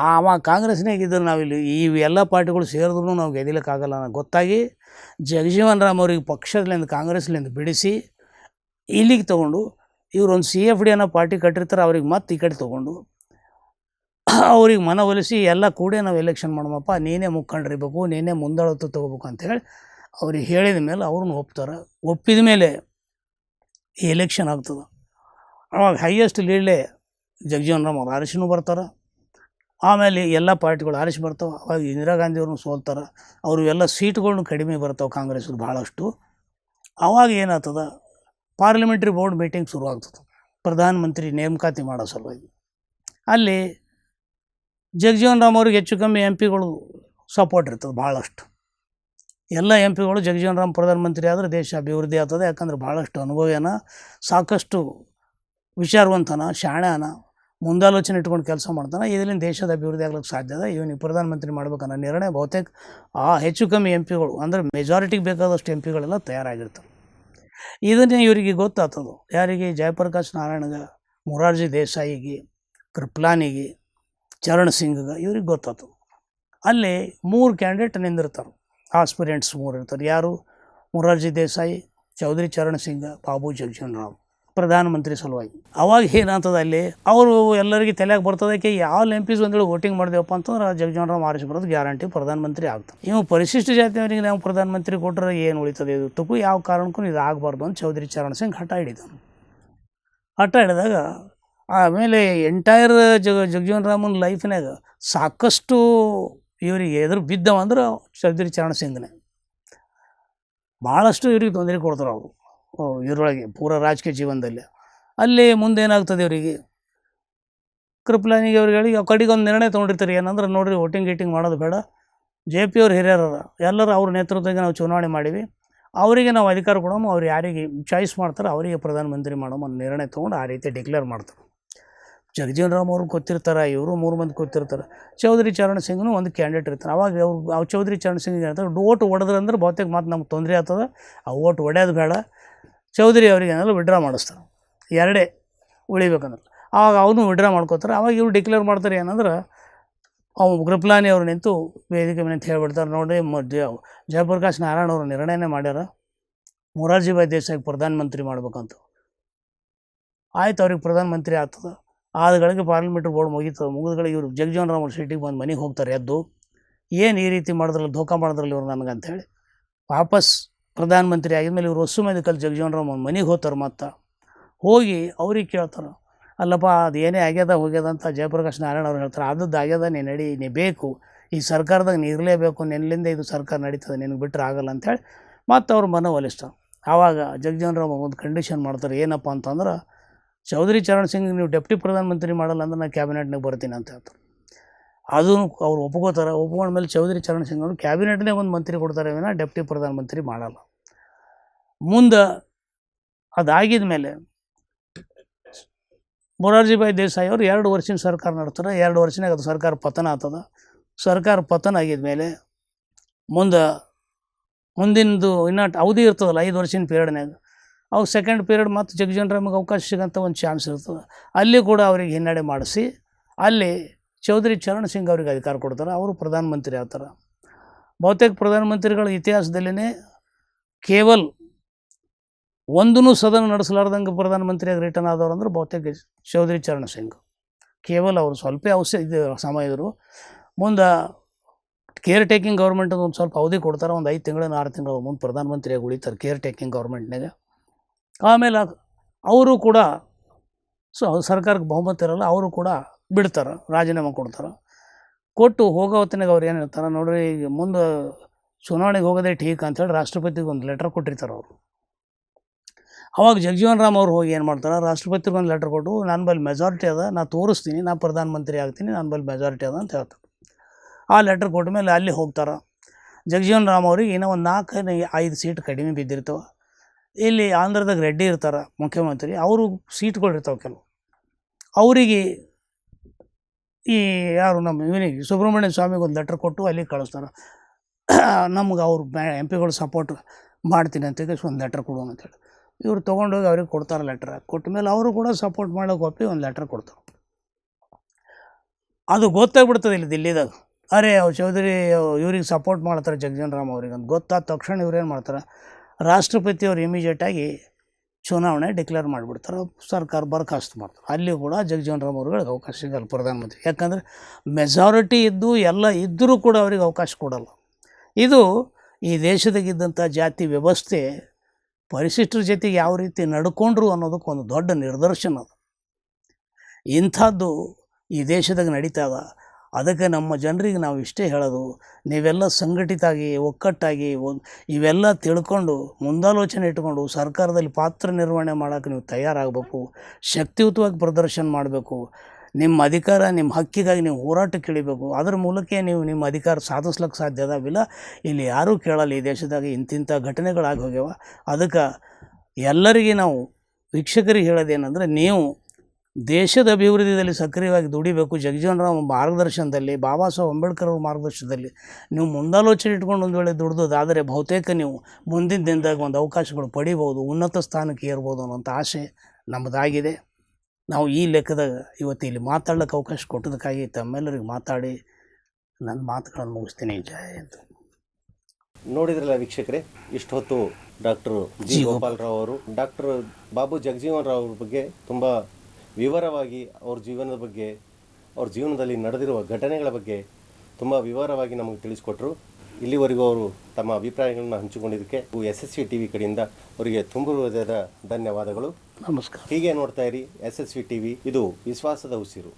ಆವಾಗ ಕಾಂಗ್ರೆಸ್ನಾಗ ಇದ್ರೆ ನಾವಿಲ್ಲಿ ಈ ಎಲ್ಲ ಪಾರ್ಟಿಗಳು ಸೇರಿದ್ರು ನಾವು ಗೆದಿಲಿಕ್ಕಾಗಲ್ಲ ಅನ್ನೋ ಗೊತ್ತಾಗಿ ಜಗಜೀವನ್ ರಾಮ್ ಅವ್ರಿಗೆ ಪಕ್ಷದಿಂದ ಕಾಂಗ್ರೆಸ್ಲಿಂದ ಬಿಡಿಸಿ ಇಲ್ಲಿಗೆ ತೊಗೊಂಡು, ಇವ್ರು ಒಂದು ಸಿ ಎಫ್ ಡಿ ಅನ್ನೋ ಪಾರ್ಟಿ ಕಟ್ಟಿರ್ತಾರೆ. ಅವ್ರಿಗೆ ಮತ್ತೆ ಈ ಕಡೆ ತೊಗೊಂಡು ಅವ್ರಿಗೆ ಮನವೊಲಿಸಿ ಎಲ್ಲ ಕೂಡಿ ನಾವು ಎಲೆಕ್ಷನ್ ಮಾಡೋಮಪ್ಪ ನೀನೇ ಮುಖಂಡರಿಬೇಕು ನೀನೇ ಮುಂದಾಳತ್ತು ತೊಗೋಬೇಕು ಅಂತೇಳಿ ಅವ್ರಿಗೆ ಹೇಳಿದ ಮೇಲೆ ಅವ್ರನ್ನ ಒಪ್ತಾರೆ. ಒಪ್ಪಿದ ಮೇಲೆ ಈ ಎಲೆಕ್ಷನ್ ಆಗ್ತದೆ. ಆವಾಗ ಹೈಯೆಸ್ಟ್ ಲೀಡ್ಲೆ ಜಗಜೀವನ್ ರಾಮ್ ಅವ್ರು ಆರಿಸಿನೂ ಬರ್ತಾರೆ. ಆಮೇಲೆ ಎಲ್ಲ ಪಾರ್ಟಿಗಳು ಆರಿಸಿ ಬರ್ತಾವೆ. ಅವಾಗ ಇಂದಿರಾ ಗಾಂಧಿ ಅವ್ರನ್ನ ಸೋಲ್ತಾರೆ. ಅವರು ಎಲ್ಲ ಸೀಟ್ಗಳ್ನು ಕಡಿಮೆ ಬರ್ತಾವೆ ಕಾಂಗ್ರೆಸ್ ಭಾಳಷ್ಟು ಆವಾಗ ಏನಾಗ್ತದೆ? ಪಾರ್ಲಿಮೆಂಟ್ರಿ ಬೋರ್ಡ್ ಮೀಟಿಂಗ್ ಶುರು ಆಗ್ತದೆ. ಪ್ರಧಾನಮಂತ್ರಿ ನೇಮಕಾತಿ ಮಾಡೋ ಸಲುವಾಗಿ. ಅಲ್ಲಿ ಜಗಜೀವನ್ ರಾಮ್ ಅವ್ರಿಗೆ ಹೆಚ್ಚು ಕಮ್ಮಿ ಎಂ ಪಿಗಳು ಸಪೋರ್ಟ್ ಇರ್ತದೆ ಭಾಳಷ್ಟು. ಎಲ್ಲ ಎಂ ಪಿಗಳು ಜಗಜೀವನ್ ರಾಮ್ ಪ್ರಧಾನಮಂತ್ರಿ ಆದರೆ ದೇಶ ಅಭಿವೃದ್ಧಿ ಆಗ್ತದೆ, ಯಾಕಂದ್ರೆ ಭಾಳಷ್ಟು ಅನುಭವನ ಸಾಕಷ್ಟು ವಿಚಾರವಂತನ, ಶಾಣ್ಯಾನ, ಮುಂದಾಲೋಚನೆ ಇಟ್ಕೊಂಡು ಕೆಲಸ ಮಾಡ್ತಾನೆ. ಇದರಿಂದ ದೇಶದ ಅಭಿವೃದ್ಧಿ ಆಗ್ಲಿಕ್ಕೆ ಸಾಧ್ಯ ಇದೆ ಇವನಿಗೆ ಪ್ರಧಾನಮಂತ್ರಿ ಮಾಡ್ಬೇಕನ್ನೋ ನಿರ್ಣಯ ಬಹುತೇಕ ಆ ಹೆಚ್ಚು ಕಮ್ಮಿ ಎಂ ಪಿಗಳು, ಅಂದರೆ ಮೆಜಾರಿಟಿಗೆ ಬೇಕಾದಷ್ಟು ಎಂ ಪಿಗಳೆಲ್ಲ ತಯಾರಾಗಿರ್ತವೆ. ಇದನ್ನೇ ಇವರಿಗೆ ಗೊತ್ತಾಗ್ತದೆ. ಯಾರಿಗೆ? ಜಯಪ್ರಕಾಶ್ ನಾರಾಯಣಗೆ, ಮೊರಾರ್ಜಿ ದೇಸಾಯಿಗೆ, ಕೃಪ್ಲಾನಿಗೆ ಚರಣ್ ಸಿಂಗ್ಗೆ ಇವ್ರಿಗೆ ಗೊತ್ತಾಯ್ತು ಅಲ್ಲಿ ಮೂರು ಕ್ಯಾಂಡಿಡೇಟ್ ನಿಂದಿರ್ತಾರೆ. ಆಸ್ಪಿರೆಂಟ್ಸ್ ಮೂರು ಇರ್ತಾರೆ. ಯಾರು? ಮುರಾರ್ಜಿ ದೇಸಾಯಿ, ಚೌಧರಿ ಚರಣ್ ಸಿಂಗ್, ಬಾಬು ಜಗಜೀವನ್ ರಾವ್. ಪ್ರಧಾನಮಂತ್ರಿ ಸಲುವಾಗಿ. ಅವಾಗ ಏನಂತದ ಅಲ್ಲಿ? ಅವರು ಎಲ್ಲರಿಗೆ ತಲೆಯಾಗ ಬರ್ತದಕ್ಕೆ ಯಾವ ಎಂ ಪಿಸ್ ಒಂದೇಳಿ ವೋಟಿಂಗ್ ಮಾಡಿದೆವಪ್ಪ ಅಂತಂದ್ರೆ ಜಗಜೀವನ್ ರಾವ್ ಆರಿಸಿ ಬರೋದು ಗ್ಯಾರಂಟಿ ಪ್ರಧಾನಮಂತ್ರಿ ಆಗ್ತದೆ ಇವು ಪರಿಶಿಷ್ಟ ಜಾತಿಯವರಿಗೆ ನಾವು ಪ್ರಧಾನಮಂತ್ರಿ ಕೊಟ್ಟರೆ ಏನು ಉಳಿತದೆ ಇದು? ತಪ್ಪು ಯಾವ ಕಾರಣಕ್ಕೂ ಇದು ಆಗಬಾರ್ದು ಅಂತ ಚೌಧರಿ ಚರಣ್ ಸಿಂಗ್ ಹಠ ಹಿಡಿದನು. ಹಠ ಹಿಡಿದಾಗ ಆಮೇಲೆ ಎಂಟೈರ್ ಜಗ ಜಗಜೀವನ್ ರಾಮನ್ ಲೈಫ್ನಾಗ ಸಾಕಷ್ಟು ಇವರಿಗೆ ಎದುರು ಬಿದ್ದವ ಅಂದ್ರೆ ಚೌಧರಿ ಚರಣ್ ಸಿಂಗ್ನೇ. ಭಾಳಷ್ಟು ಇವ್ರಿಗೆ ತೊಂದರೆ ಕೊಡ್ತಾರೆ ಅವರು. ಇದರೊಳಗೆ ಪೂರ ರಾಜಕೀಯ ಜೀವನದಲ್ಲಿ. ಅಲ್ಲಿ ಮುಂದೆ ಏನಾಗ್ತದೆ ಇವರಿಗೆ ಕೃಪ್ಲಾನಿಗೆ ಅವ್ರಿಗೆ ಹೇಳಿ ಕಡೆಗೆ ಒಂದು ನಿರ್ಣಯ ತೊಗೊಂಡಿರ್ತಾರೆ? ಏನಂದ್ರೆ ನೋಡಿರಿ ವೋಟಿಂಗ್ ಗೀಟಿಂಗ್ ಮಾಡೋದು ಬೇಡ. ಜೆ ಪಿ ಅವ್ರು ಹಿರಿಯರ ಎಲ್ಲರೂ ಅವ್ರ ನೇತೃತ್ವಕ್ಕೆ ನಾವು ಚುನಾವಣೆ ಮಾಡೀವಿ. ಅವರಿಗೆ ನಾವು ಅಧಿಕಾರ ಕೊಡೋಮ, ಅವ್ರು ಯಾರಿಗೆ ಚಾಯ್ಸ್ ಮಾಡ್ತಾರೆ, ಅವರಿಗೆ ಪ್ರಧಾನಮಂತ್ರಿ ಮಾಡೋ ಒಂದು ನಿರ್ಣಯ ತೊಗೊಂಡು ಆ ರೀತಿ ಡಿಕ್ಲೇರ್ ಮಾಡ್ತಾರೆ. ಜಗಜೀವನ್ ರಾಮ್ ಅವ್ರಿಗೆ ಗೊತ್ತಿರ್ತಾರೆ, ಇವರು ಮೂರು ಮಂದಿ ಗೊತ್ತಿರ್ತಾರೆ. ಚೌಧರಿ ಚರಣ್ ಸಿಂಗ್ನು ಒಂದು ಕ್ಯಾಂಡಿಡೇಟ್ ಇರ್ತಾರೆ ಅವಾಗ ಅವ್ರು ಅವ್ರು ಚೌಧರಿ ಚರಣ್ ಸಿಂಗ್ ಹೇಳ್ತಾರೆ ಓಟ್ ಹೊಡೆದ್ರೆ ಅಂದ್ರೆ ಬಹುತೇಕ ಮಾತು ನಮ್ಗೆ ತೊಂದರೆ ಆಗ್ತದೆ, ಆ ಓಟ್ ಹೊಡೆಯೋದು ಬೇಡ. ಚೌಧರಿ ಅವ್ರಿಗೆ ಏನಾದ್ರು ವಿಡ್ರಾ ಮಾಡಿಸ್ತಾರೆ ಎರಡೇ ಉಳಿಬೇಕಂದ್ರೆ ಆವಾಗ ಅವನು ವಿಡ್ರಾ ಮಾಡ್ಕೋತಾರೆ. ಅವಾಗ ಇವ್ರು ಡಿಕ್ಲೇರ್ ಮಾಡ್ತಾರೆ ಏನಂದ್ರೆ ಅವ್ನು ಗ್ರಿಪ್ಲಾನಿ ಅವ್ರು ನಿಂತು ವೇದಿಕೆ ಮೇಲೆ ಅಂತ ಹೇಳ್ಬಿಡ್ತಾರೆ. ನೋಡಿ ಜಯಪ್ರಕಾಶ್ ನಾರಾಯಣ ಅವರು ನಿರ್ಣಯನೇ ಮಾಡ್ಯಾರ. ಮೊರಾರ್ಜಿ ದೇಶ್ ದೇಸಾಯಿಗೆ ಪ್ರಧಾನಮಂತ್ರಿ ಮಾಡ್ಬೇಕಂತ. ಆಯ್ತು, ಅವ್ರಿಗೆ ಪ್ರಧಾನಮಂತ್ರಿ ಆಗ್ತದೆ. ಆದಗಳಿಗೆ ಪಾರ್ಲಿಮೆಂಟ್ ಬೋರ್ಡ್ ಮುಗೀತು. ಮುಗಿದ್ಗಳಿಗೆ ಇವರು ಜಗಜೀವನ್ ರಾಮ್ ಸಿಟಿಗೆ ಬಂದು ಮನೆಗೆ ಹೋಗ್ತಾರೆ ಎದ್ದು. ಏನು ಈ ರೀತಿ ಮಾಡಿದ್ರಲ್ಲ ಧೋಕಾ ಮಾಡಿದ್ರಲ್ಲ ಇವ್ರು ನನಗೆ ಅಂಥೇಳಿ ವಾಪಸ್ ಪ್ರಧಾನಮಂತ್ರಿ ಆಗಿದ್ಮೇಲೆ ಇವರು ಹೊಸ ಮೇಲೆ ಕಲ್ ಜಗಜೀವನ್ ರಾಮ್ ಮನೆಗೆ ಹೋಗ್ತಾರೆ ಮತ್ತೆ. ಹೋಗಿ ಅವ್ರಿಗೆ ಕೇಳ್ತಾರೆ. ಅಲ್ಲಪ್ಪ ಅದು ಏನೇ ಆಗ್ಯದ ಹೋಗ್ಯದ ಅಂತ ಜಯಪ್ರಕಾಶ್ ನಾರಾಯಣ ಅವ್ರು ಹೇಳ್ತಾರೆ. ಆದದ್ದು ಆಗ್ಯದ, ನೀನು ನಡಿ, ನೀ ಬೇಕು. ಈ ಸರ್ಕಾರದಾಗ ನೀ ಇರಲೇಬೇಕು ನಿನ್ನಿಂದ ಇದು ಸರ್ಕಾರ ನಡೀತದೆ, ನಿನಗೆ ಬಿಟ್ಟರೆ ಆಗಲ್ಲ ಅಂಥೇಳಿ ಮತ್ತು ಅವ್ರ ಮನವೊಲಿಸ್ತಾರೆ ಆವಾಗ ಜಗಜೀವನ್ ರಾಮ್ ಒಂದು ಕಂಡೀಷನ್ ಮಾಡ್ತಾರೆ. ಏನಪ್ಪ ಅಂತಂದ್ರೆ ಚೌಧರಿ ಚರಣ್ ಸಿಂಗ್ ನೀವು ಡೆಪ್ಟಿ ಪ್ರಧಾನಮಂತ್ರಿ ಮಾಡಲ್ಲ ಅಂದ್ರೆ ನಾನು ಕ್ಯಾಬಿನೆಟ್ನಾಗ ಬರ್ತೀನಿ ಅಂತ ಹೇಳ್ತಾರೆ. ಅದು ಅವ್ರು ಒಪ್ಕೋತಾರೆ. ಒಪ್ಕೊಂಡ್ಮೇಲೆ ಚೌಧರಿ ಚರಣ್ ಸಿಂಗ್ ಅವರು ಕ್ಯಾಬಿನೆಟ್ನೇ ಒಂದು ಮಂತ್ರಿ ಕೊಡ್ತಾರೆ ವಿನ ಡೆಪ್ಟಿ ಪ್ರಧಾನಮಂತ್ರಿ ಮಾಡಲ್ಲ. ಮುಂದೆ ಅದಾಗಿದ ಮೇಲೆ ಮೊರಾರ್ಜಿ ದೇಸಾಯಿ ಅವರು ಎರಡು ವರ್ಷದ ಸರ್ಕಾರ ನಡೆಸ್ತಾರೆ. ಎರಡು ವರ್ಷನಾಗ ಅದು ಸರ್ಕಾರ ಪತನ ಆಗ್ತದ. ಸರ್ಕಾರ ಪತನ ಆಗಿದ ಮೇಲೆ ಮುಂದೆ ಮುಂದಿನದು ಇನ್ನೂ ಅವಧಿ ಇರ್ತದಲ್ಲ ಐದು ವರ್ಷದ ಪೀರಿಯಡ್ನಾಗ ಅವಾಗ ಸೆಕೆಂಡ್ ಪೀರಿಯಡ್ ಮತ್ತು ಜಗಜೀವನ್ ರಾಮ್ಗೆ ಅವಕಾಶ ಸಿಗೋಂಥ ಒಂದು ಚಾನ್ಸ್ ಇರ್ತದೆ. ಅಲ್ಲಿ ಕೂಡ ಅವರಿಗೆ ಹಿನ್ನಡೆ ಮಾಡಿಸಿ, ಅಲ್ಲಿ ಚೌಧರಿ ಚರಣ್ ಸಿಂಗ್ ಅವರಿಗೆ ಅಧಿಕಾರ ಕೊಡ್ತಾರೆ, ಅವರು ಪ್ರಧಾನಮಂತ್ರಿ ಆಗ್ತಾರೆ. ಬಹುತೇಕ ಪ್ರಧಾನಮಂತ್ರಿಗಳ ಇತಿಹಾಸದಲ್ಲಿನೇ ಕೇವಲ್ ಒಂದೂ ಸದನ ನಡೆಸಲಾರ್ದಂಗೆ ಪ್ರಧಾನಮಂತ್ರಿಯಾಗಿ ರಿಟರ್ನ್ ಆದವರು ಅಂದ್ರೆ ಬಹುತೇಕ ಚೌಧರಿ ಚರಣ್ ಸಿಂಗ್. ಕೇವಲ ಅವರು ಸ್ವಲ್ಪ ಅವಶ್ಯ ಇದು ಸಮಯ ಇದ್ದರು ಮುಂದೆ ಕೇರ್ ಟೇಕಿಂಗ್ ಗೌರ್ಮೆಂಟ್ ಒಂದು ಸ್ವಲ್ಪ ಅವಧಿ ಕೊಡ್ತಾರೆ, ಒಂದು ಐದು ತಿಂಗಳು, ಆರು ತಿಂಗಳು ಮುಂದೆ ಪ್ರಧಾನಮಂತ್ರಿಯಾಗಿ ಉಳಿತಾರೆ ಕೇರ್ ಟೇಕಿಂಗ್ ಗೌರ್ಮೆಂಟ್ನಾಗ ಆಮೇಲೆ ಅವರು ಕೂಡ ಸೊ ಸರ್ಕಾರಕ್ಕೆ ಬಹುಮತ ಇರಲ್ಲ, ಅವರು ಕೂಡ ಬಿಡ್ತಾರೆ, ರಾಜೀನಾಮೆ ಕೊಡ್ತಾರೆ. ಕೊಟ್ಟು ಹೋಗೋ ಹೊತ್ತಿನಾಗ ಅವ್ರು ಏನು ಹೇಳ್ತಾರೆ, ನೋಡ್ರಿ ಈಗ ಮುಂದೆ ಚುನಾವಣೆಗೆ ಹೋಗೋದೇ ಠೀಕ್ ಅಂತೇಳಿ ರಾಷ್ಟ್ರಪತಿಗೆ ಒಂದು ಲೆಟರ್ ಕೊಟ್ಟಿರ್ತಾರೆ ಅವರು. ಅವಾಗ ಜಗಜೀವನ್ ರಾಮ್ ಅವ್ರು ಹೋಗಿ ಏನು ಮಾಡ್ತಾರೆ, ರಾಷ್ಟ್ರಪತಿಗೆ ಒಂದು ಲೆಟರ್ ಕೊಟ್ಟು ನನ್ನ ಬಲ್ಲಿ ಮೆಜಾರಿಟಿ ಅದ, ನಾ ತೋರಿಸ್ತೀನಿ, ನಾ ಪ್ರಧಾನಮಂತ್ರಿ ಆಗ್ತೀನಿ ನನ್ನ ಬಲ್ಲಿ ಮೆಜಾರಿಟಿ ಅದ ಅಂತ ಹೇಳ್ತಾರೆ. ಆ ಲೆಟರ್ ಕೊಟ್ಟ ಮೇಲೆ ಅಲ್ಲಿ ಹೋಗ್ತಾರೆ. ಜಗಜೀವನ್ ರಾಮ್ ಅವ್ರಿಗೆ ಏನೋ ಒಂದು ನಾಲ್ಕು ಐದು ಸೀಟ್ ಕಡಿಮೆ ಬಿದ್ದಿರ್ತವೆ. ಇಲ್ಲಿ ಆಂಧ್ರದಾಗ ರೆಡ್ಡಿ ಇರ್ತಾರೆ ಮುಖ್ಯಮಂತ್ರಿ, ಅವರು ಸೀಟ್ಗಳಿರ್ತಾವೆ ಕೆಲವು. ಅವರಿಗೆ ಈ ಯಾರು ನಮ್ಮ ಇವನಿಗೆ ಸುಬ್ರಹ್ಮಣ್ಯ ಸ್ವಾಮಿಗೆ ಒಂದು ಲೆಟ್ರ್ ಕೊಟ್ಟು ಅಲ್ಲಿಗೆ ಕಳಿಸ್ತಾರೆ. ನಮ್ಗೆ ಅವ್ರು ಎಂ ಪಿಗಳು ಸಪೋರ್ಟ್ ಮಾಡ್ತೀನಿ ಅಂತ ಒಂದು ಲೆಟ್ರ್ ಕೊಡೋಣ ಅಂತೇಳಿ ಇವ್ರು ತೊಗೊಂಡೋಗಿ ಅವ್ರಿಗೆ ಕೊಡ್ತಾರೆ ಲೆಟ್ರ್ ಕೊಟ್ಟ ಮೇಲೆ ಅವರು ಕೂಡ ಸಪೋರ್ಟ್ ಮಾಡೋಕೆ ಒಪ್ಪಿ ಒಂದು ಲೆಟ್ರ್ ಕೊಡ್ತಾರೆ. ಅದು ಗೊತ್ತಾಗ್ಬಿಡ್ತದೆ ಇಲ್ಲಿ ದಿಲ್ಲಿದಾಗ. ಅರೆ ಚೌಧರಿ ಇವ್ರಿಗೆ ಸಪೋರ್ಟ್ ಮಾಡ್ತಾರೆ ಜಗಜೀವನ್ ರಾಮ್ ಅವ್ರಿಗೆ ಅಂತ ಗೊತ್ತಾದ ತಕ್ಷಣ ಇವ್ರು ಏನು ಮಾಡ್ತಾರೆ? ರಾಷ್ಟ್ರಪತಿ ಅವ್ರು ಇಮಿಡಿಯೇಟಾಗಿ ಚುನಾವಣೆ ಡಿಕ್ಲೇರ್ ಮಾಡಿಬಿಡ್ತಾರೆ. ಸರ್ಕಾರ ಬರ್ಖಾಸ್ತು ಮಾಡ್ತಾರೆ. ಅಲ್ಲಿ ಕೂಡ ಜಗಜೀವನ್ ರಾಮ್ ಅವ್ರಿಗೆ ಅವಕಾಶ ಸಿಗಲ್ಲ ಪ್ರಧಾನಮಂತ್ರಿ. ಯಾಕಂದರೆ ಮೆಜಾರಿಟಿ ಇದ್ದು ಎಲ್ಲ ಇದ್ದರೂ ಕೂಡ ಅವ್ರಿಗೆ ಅವಕಾಶ ಕೊಡಲ್ಲ. ಇದು ಈ ದೇಶದಾಗಿದ್ದಂಥ ಜಾತಿ ವ್ಯವಸ್ಥೆ ಪರಿಶಿಷ್ಟರ ಜೊತೆಗೆ ಯಾವ ರೀತಿ ನಡ್ಕೊಂಡ್ರು ಅನ್ನೋದಕ್ಕೆ ಒಂದು ದೊಡ್ಡ ನಿದರ್ಶನ ಅದು. ಇಂಥದ್ದು ಈ ದೇಶದಾಗ ನಡೀತದ ಅದಕ್ಕೆ ನಮ್ಮ ಜನರಿಗೆ ನಾವು ಇಷ್ಟೇ ಹೇಳೋದು, ನೀವೆಲ್ಲ ಸಂಘಟಿತಾಗಿ, ಒಕ್ಕಟ್ಟಾಗಿ ಇವೆಲ್ಲ ತಿಳ್ಕೊಂಡು ಮುಂದಾಲೋಚನೆ ಇಟ್ಕೊಂಡು ಸರ್ಕಾರದಲ್ಲಿ ಪಾತ್ರ ನಿರ್ವಹಣೆ ಮಾಡೋಕೆ ನೀವು ತಯಾರಾಗಬೇಕು, ಶಕ್ತಿಯುತವಾಗಿ ಪ್ರದರ್ಶನ ಮಾಡಬೇಕು, ನಿಮ್ಮ ಅಧಿಕಾರ, ನಿಮ್ಮ ಹಕ್ಕಿಗಾಗಿ ನೀವು ಹೋರಾಟಕ್ಕೆ ಇಳಿಬೇಕು, ಅದ್ರ ಮೂಲಕ ನೀವು ನಿಮ್ಮ ಅಧಿಕಾರ ಸಾಧಿಸ್ಲಿಕ್ಕೆ ಸಾಧ್ಯ ಅದಾವಿಲ್ಲ, ಇಲ್ಲಿ ಯಾರೂ ಕೇಳಲ್ಲ ಈ ದೇಶದಾಗ ಇಂತಿಂಥ ಘಟನೆಗಳಾಗಿ ಹೋಗ್ಯಾವ. ಅದಕ್ಕೆ ಎಲ್ಲರಿಗೆ ನಾವು, ವೀಕ್ಷಕರಿಗೆ ಹೇಳೋದೇನೆಂದರೆ ನೀವು ದೇಶದ ಅಭಿವೃದ್ಧಿಯಲ್ಲಿ ಸಕ್ರಿಯವಾಗಿ ದುಡಿಬೇಕು. ಜಗಜೀವನ್ ರಾಮ್ ಮಾರ್ಗದರ್ಶನದಲ್ಲಿ ಬಾಬಾ ಸಾಹೇಬ್ ಅಂಬೇಡ್ಕರ್ ಅವ್ರ ಮಾರ್ಗದರ್ಶನದಲ್ಲಿ ನೀವು ಮುಂದಾಲೋಚನೆ ಇಟ್ಕೊಂಡು ಒಂದು ವೇಳೆ ದುಡ್ದೋದಾದರೆ ಬಹುತೇಕ ನೀವು ಮುಂದಿನ ದಿನದಾಗ ಒಂದು ಅವಕಾಶಗಳು ಪಡಿಬೋದು ಉನ್ನತ ಸ್ಥಾನಕ್ಕೆ ಏರ್ಬೋದು ಅನ್ನೋಂಥ ಆಸೆ ನಮ್ಮದಾಗಿದೆ. ನಾವು ಈ ಲೆಕ್ಕದಾಗ ಇವತ್ತು ಇಲ್ಲಿ ಮಾತಾಡ್ಲಿಕ್ಕೆ ಅವಕಾಶ ಕೊಟ್ಟದಕ್ಕಾಗಿ ತಮ್ಮೆಲ್ಲರಿಗೆ ಮಾತಾಡಿ ನನ್ನ ಮಾತುಗಳನ್ನು ಮುಗಿಸ್ತೀನಿ. ಜಯ ಎಂದು ನೋಡಿದ್ರಲ್ಲ ವೀಕ್ಷಕರೇ ಇಷ್ಟು ಹೊತ್ತು ಡಾಕ್ಟರ್ ಜಿ ಗೋಪಾಲ್ ರಾವ್ ಅವರು ಡಾಕ್ಟರ್ ಬಾಬು ಜಗಜೀವನ್ ರಾವ್ ಅವ್ರ ಬಗ್ಗೆ ತುಂಬ ವಿವರವಾಗಿ ಅವ್ರ ಜೀವನದ ಬಗ್ಗೆ ಅವ್ರ ಜೀವನದಲ್ಲಿ ನಡೆದಿರುವ ಘಟನೆಗಳ ಬಗ್ಗೆ ತುಂಬ ವಿವರವಾಗಿ ನಮಗೆ ತಿಳಿಸ್ಕೊಟ್ರು. ಇಲ್ಲಿವರೆಗೂ ಅವರು ತಮ್ಮ ಅಭಿಪ್ರಾಯಗಳನ್ನು ಹಂಚಿಕೊಂಡಿದ್ದಕ್ಕೆ S S V T V ಕಡೆಯಿಂದ ಅವರಿಗೆ ತುಂಬ ಹೃದಯದ ಧನ್ಯವಾದಗಳು. ನಮಸ್ಕಾರ. ಹೀಗೆ ನೋಡ್ತಾ ಇರಿ S S V T V ಇದು ವಿಶ್ವಾಸದ ಉಸಿರು.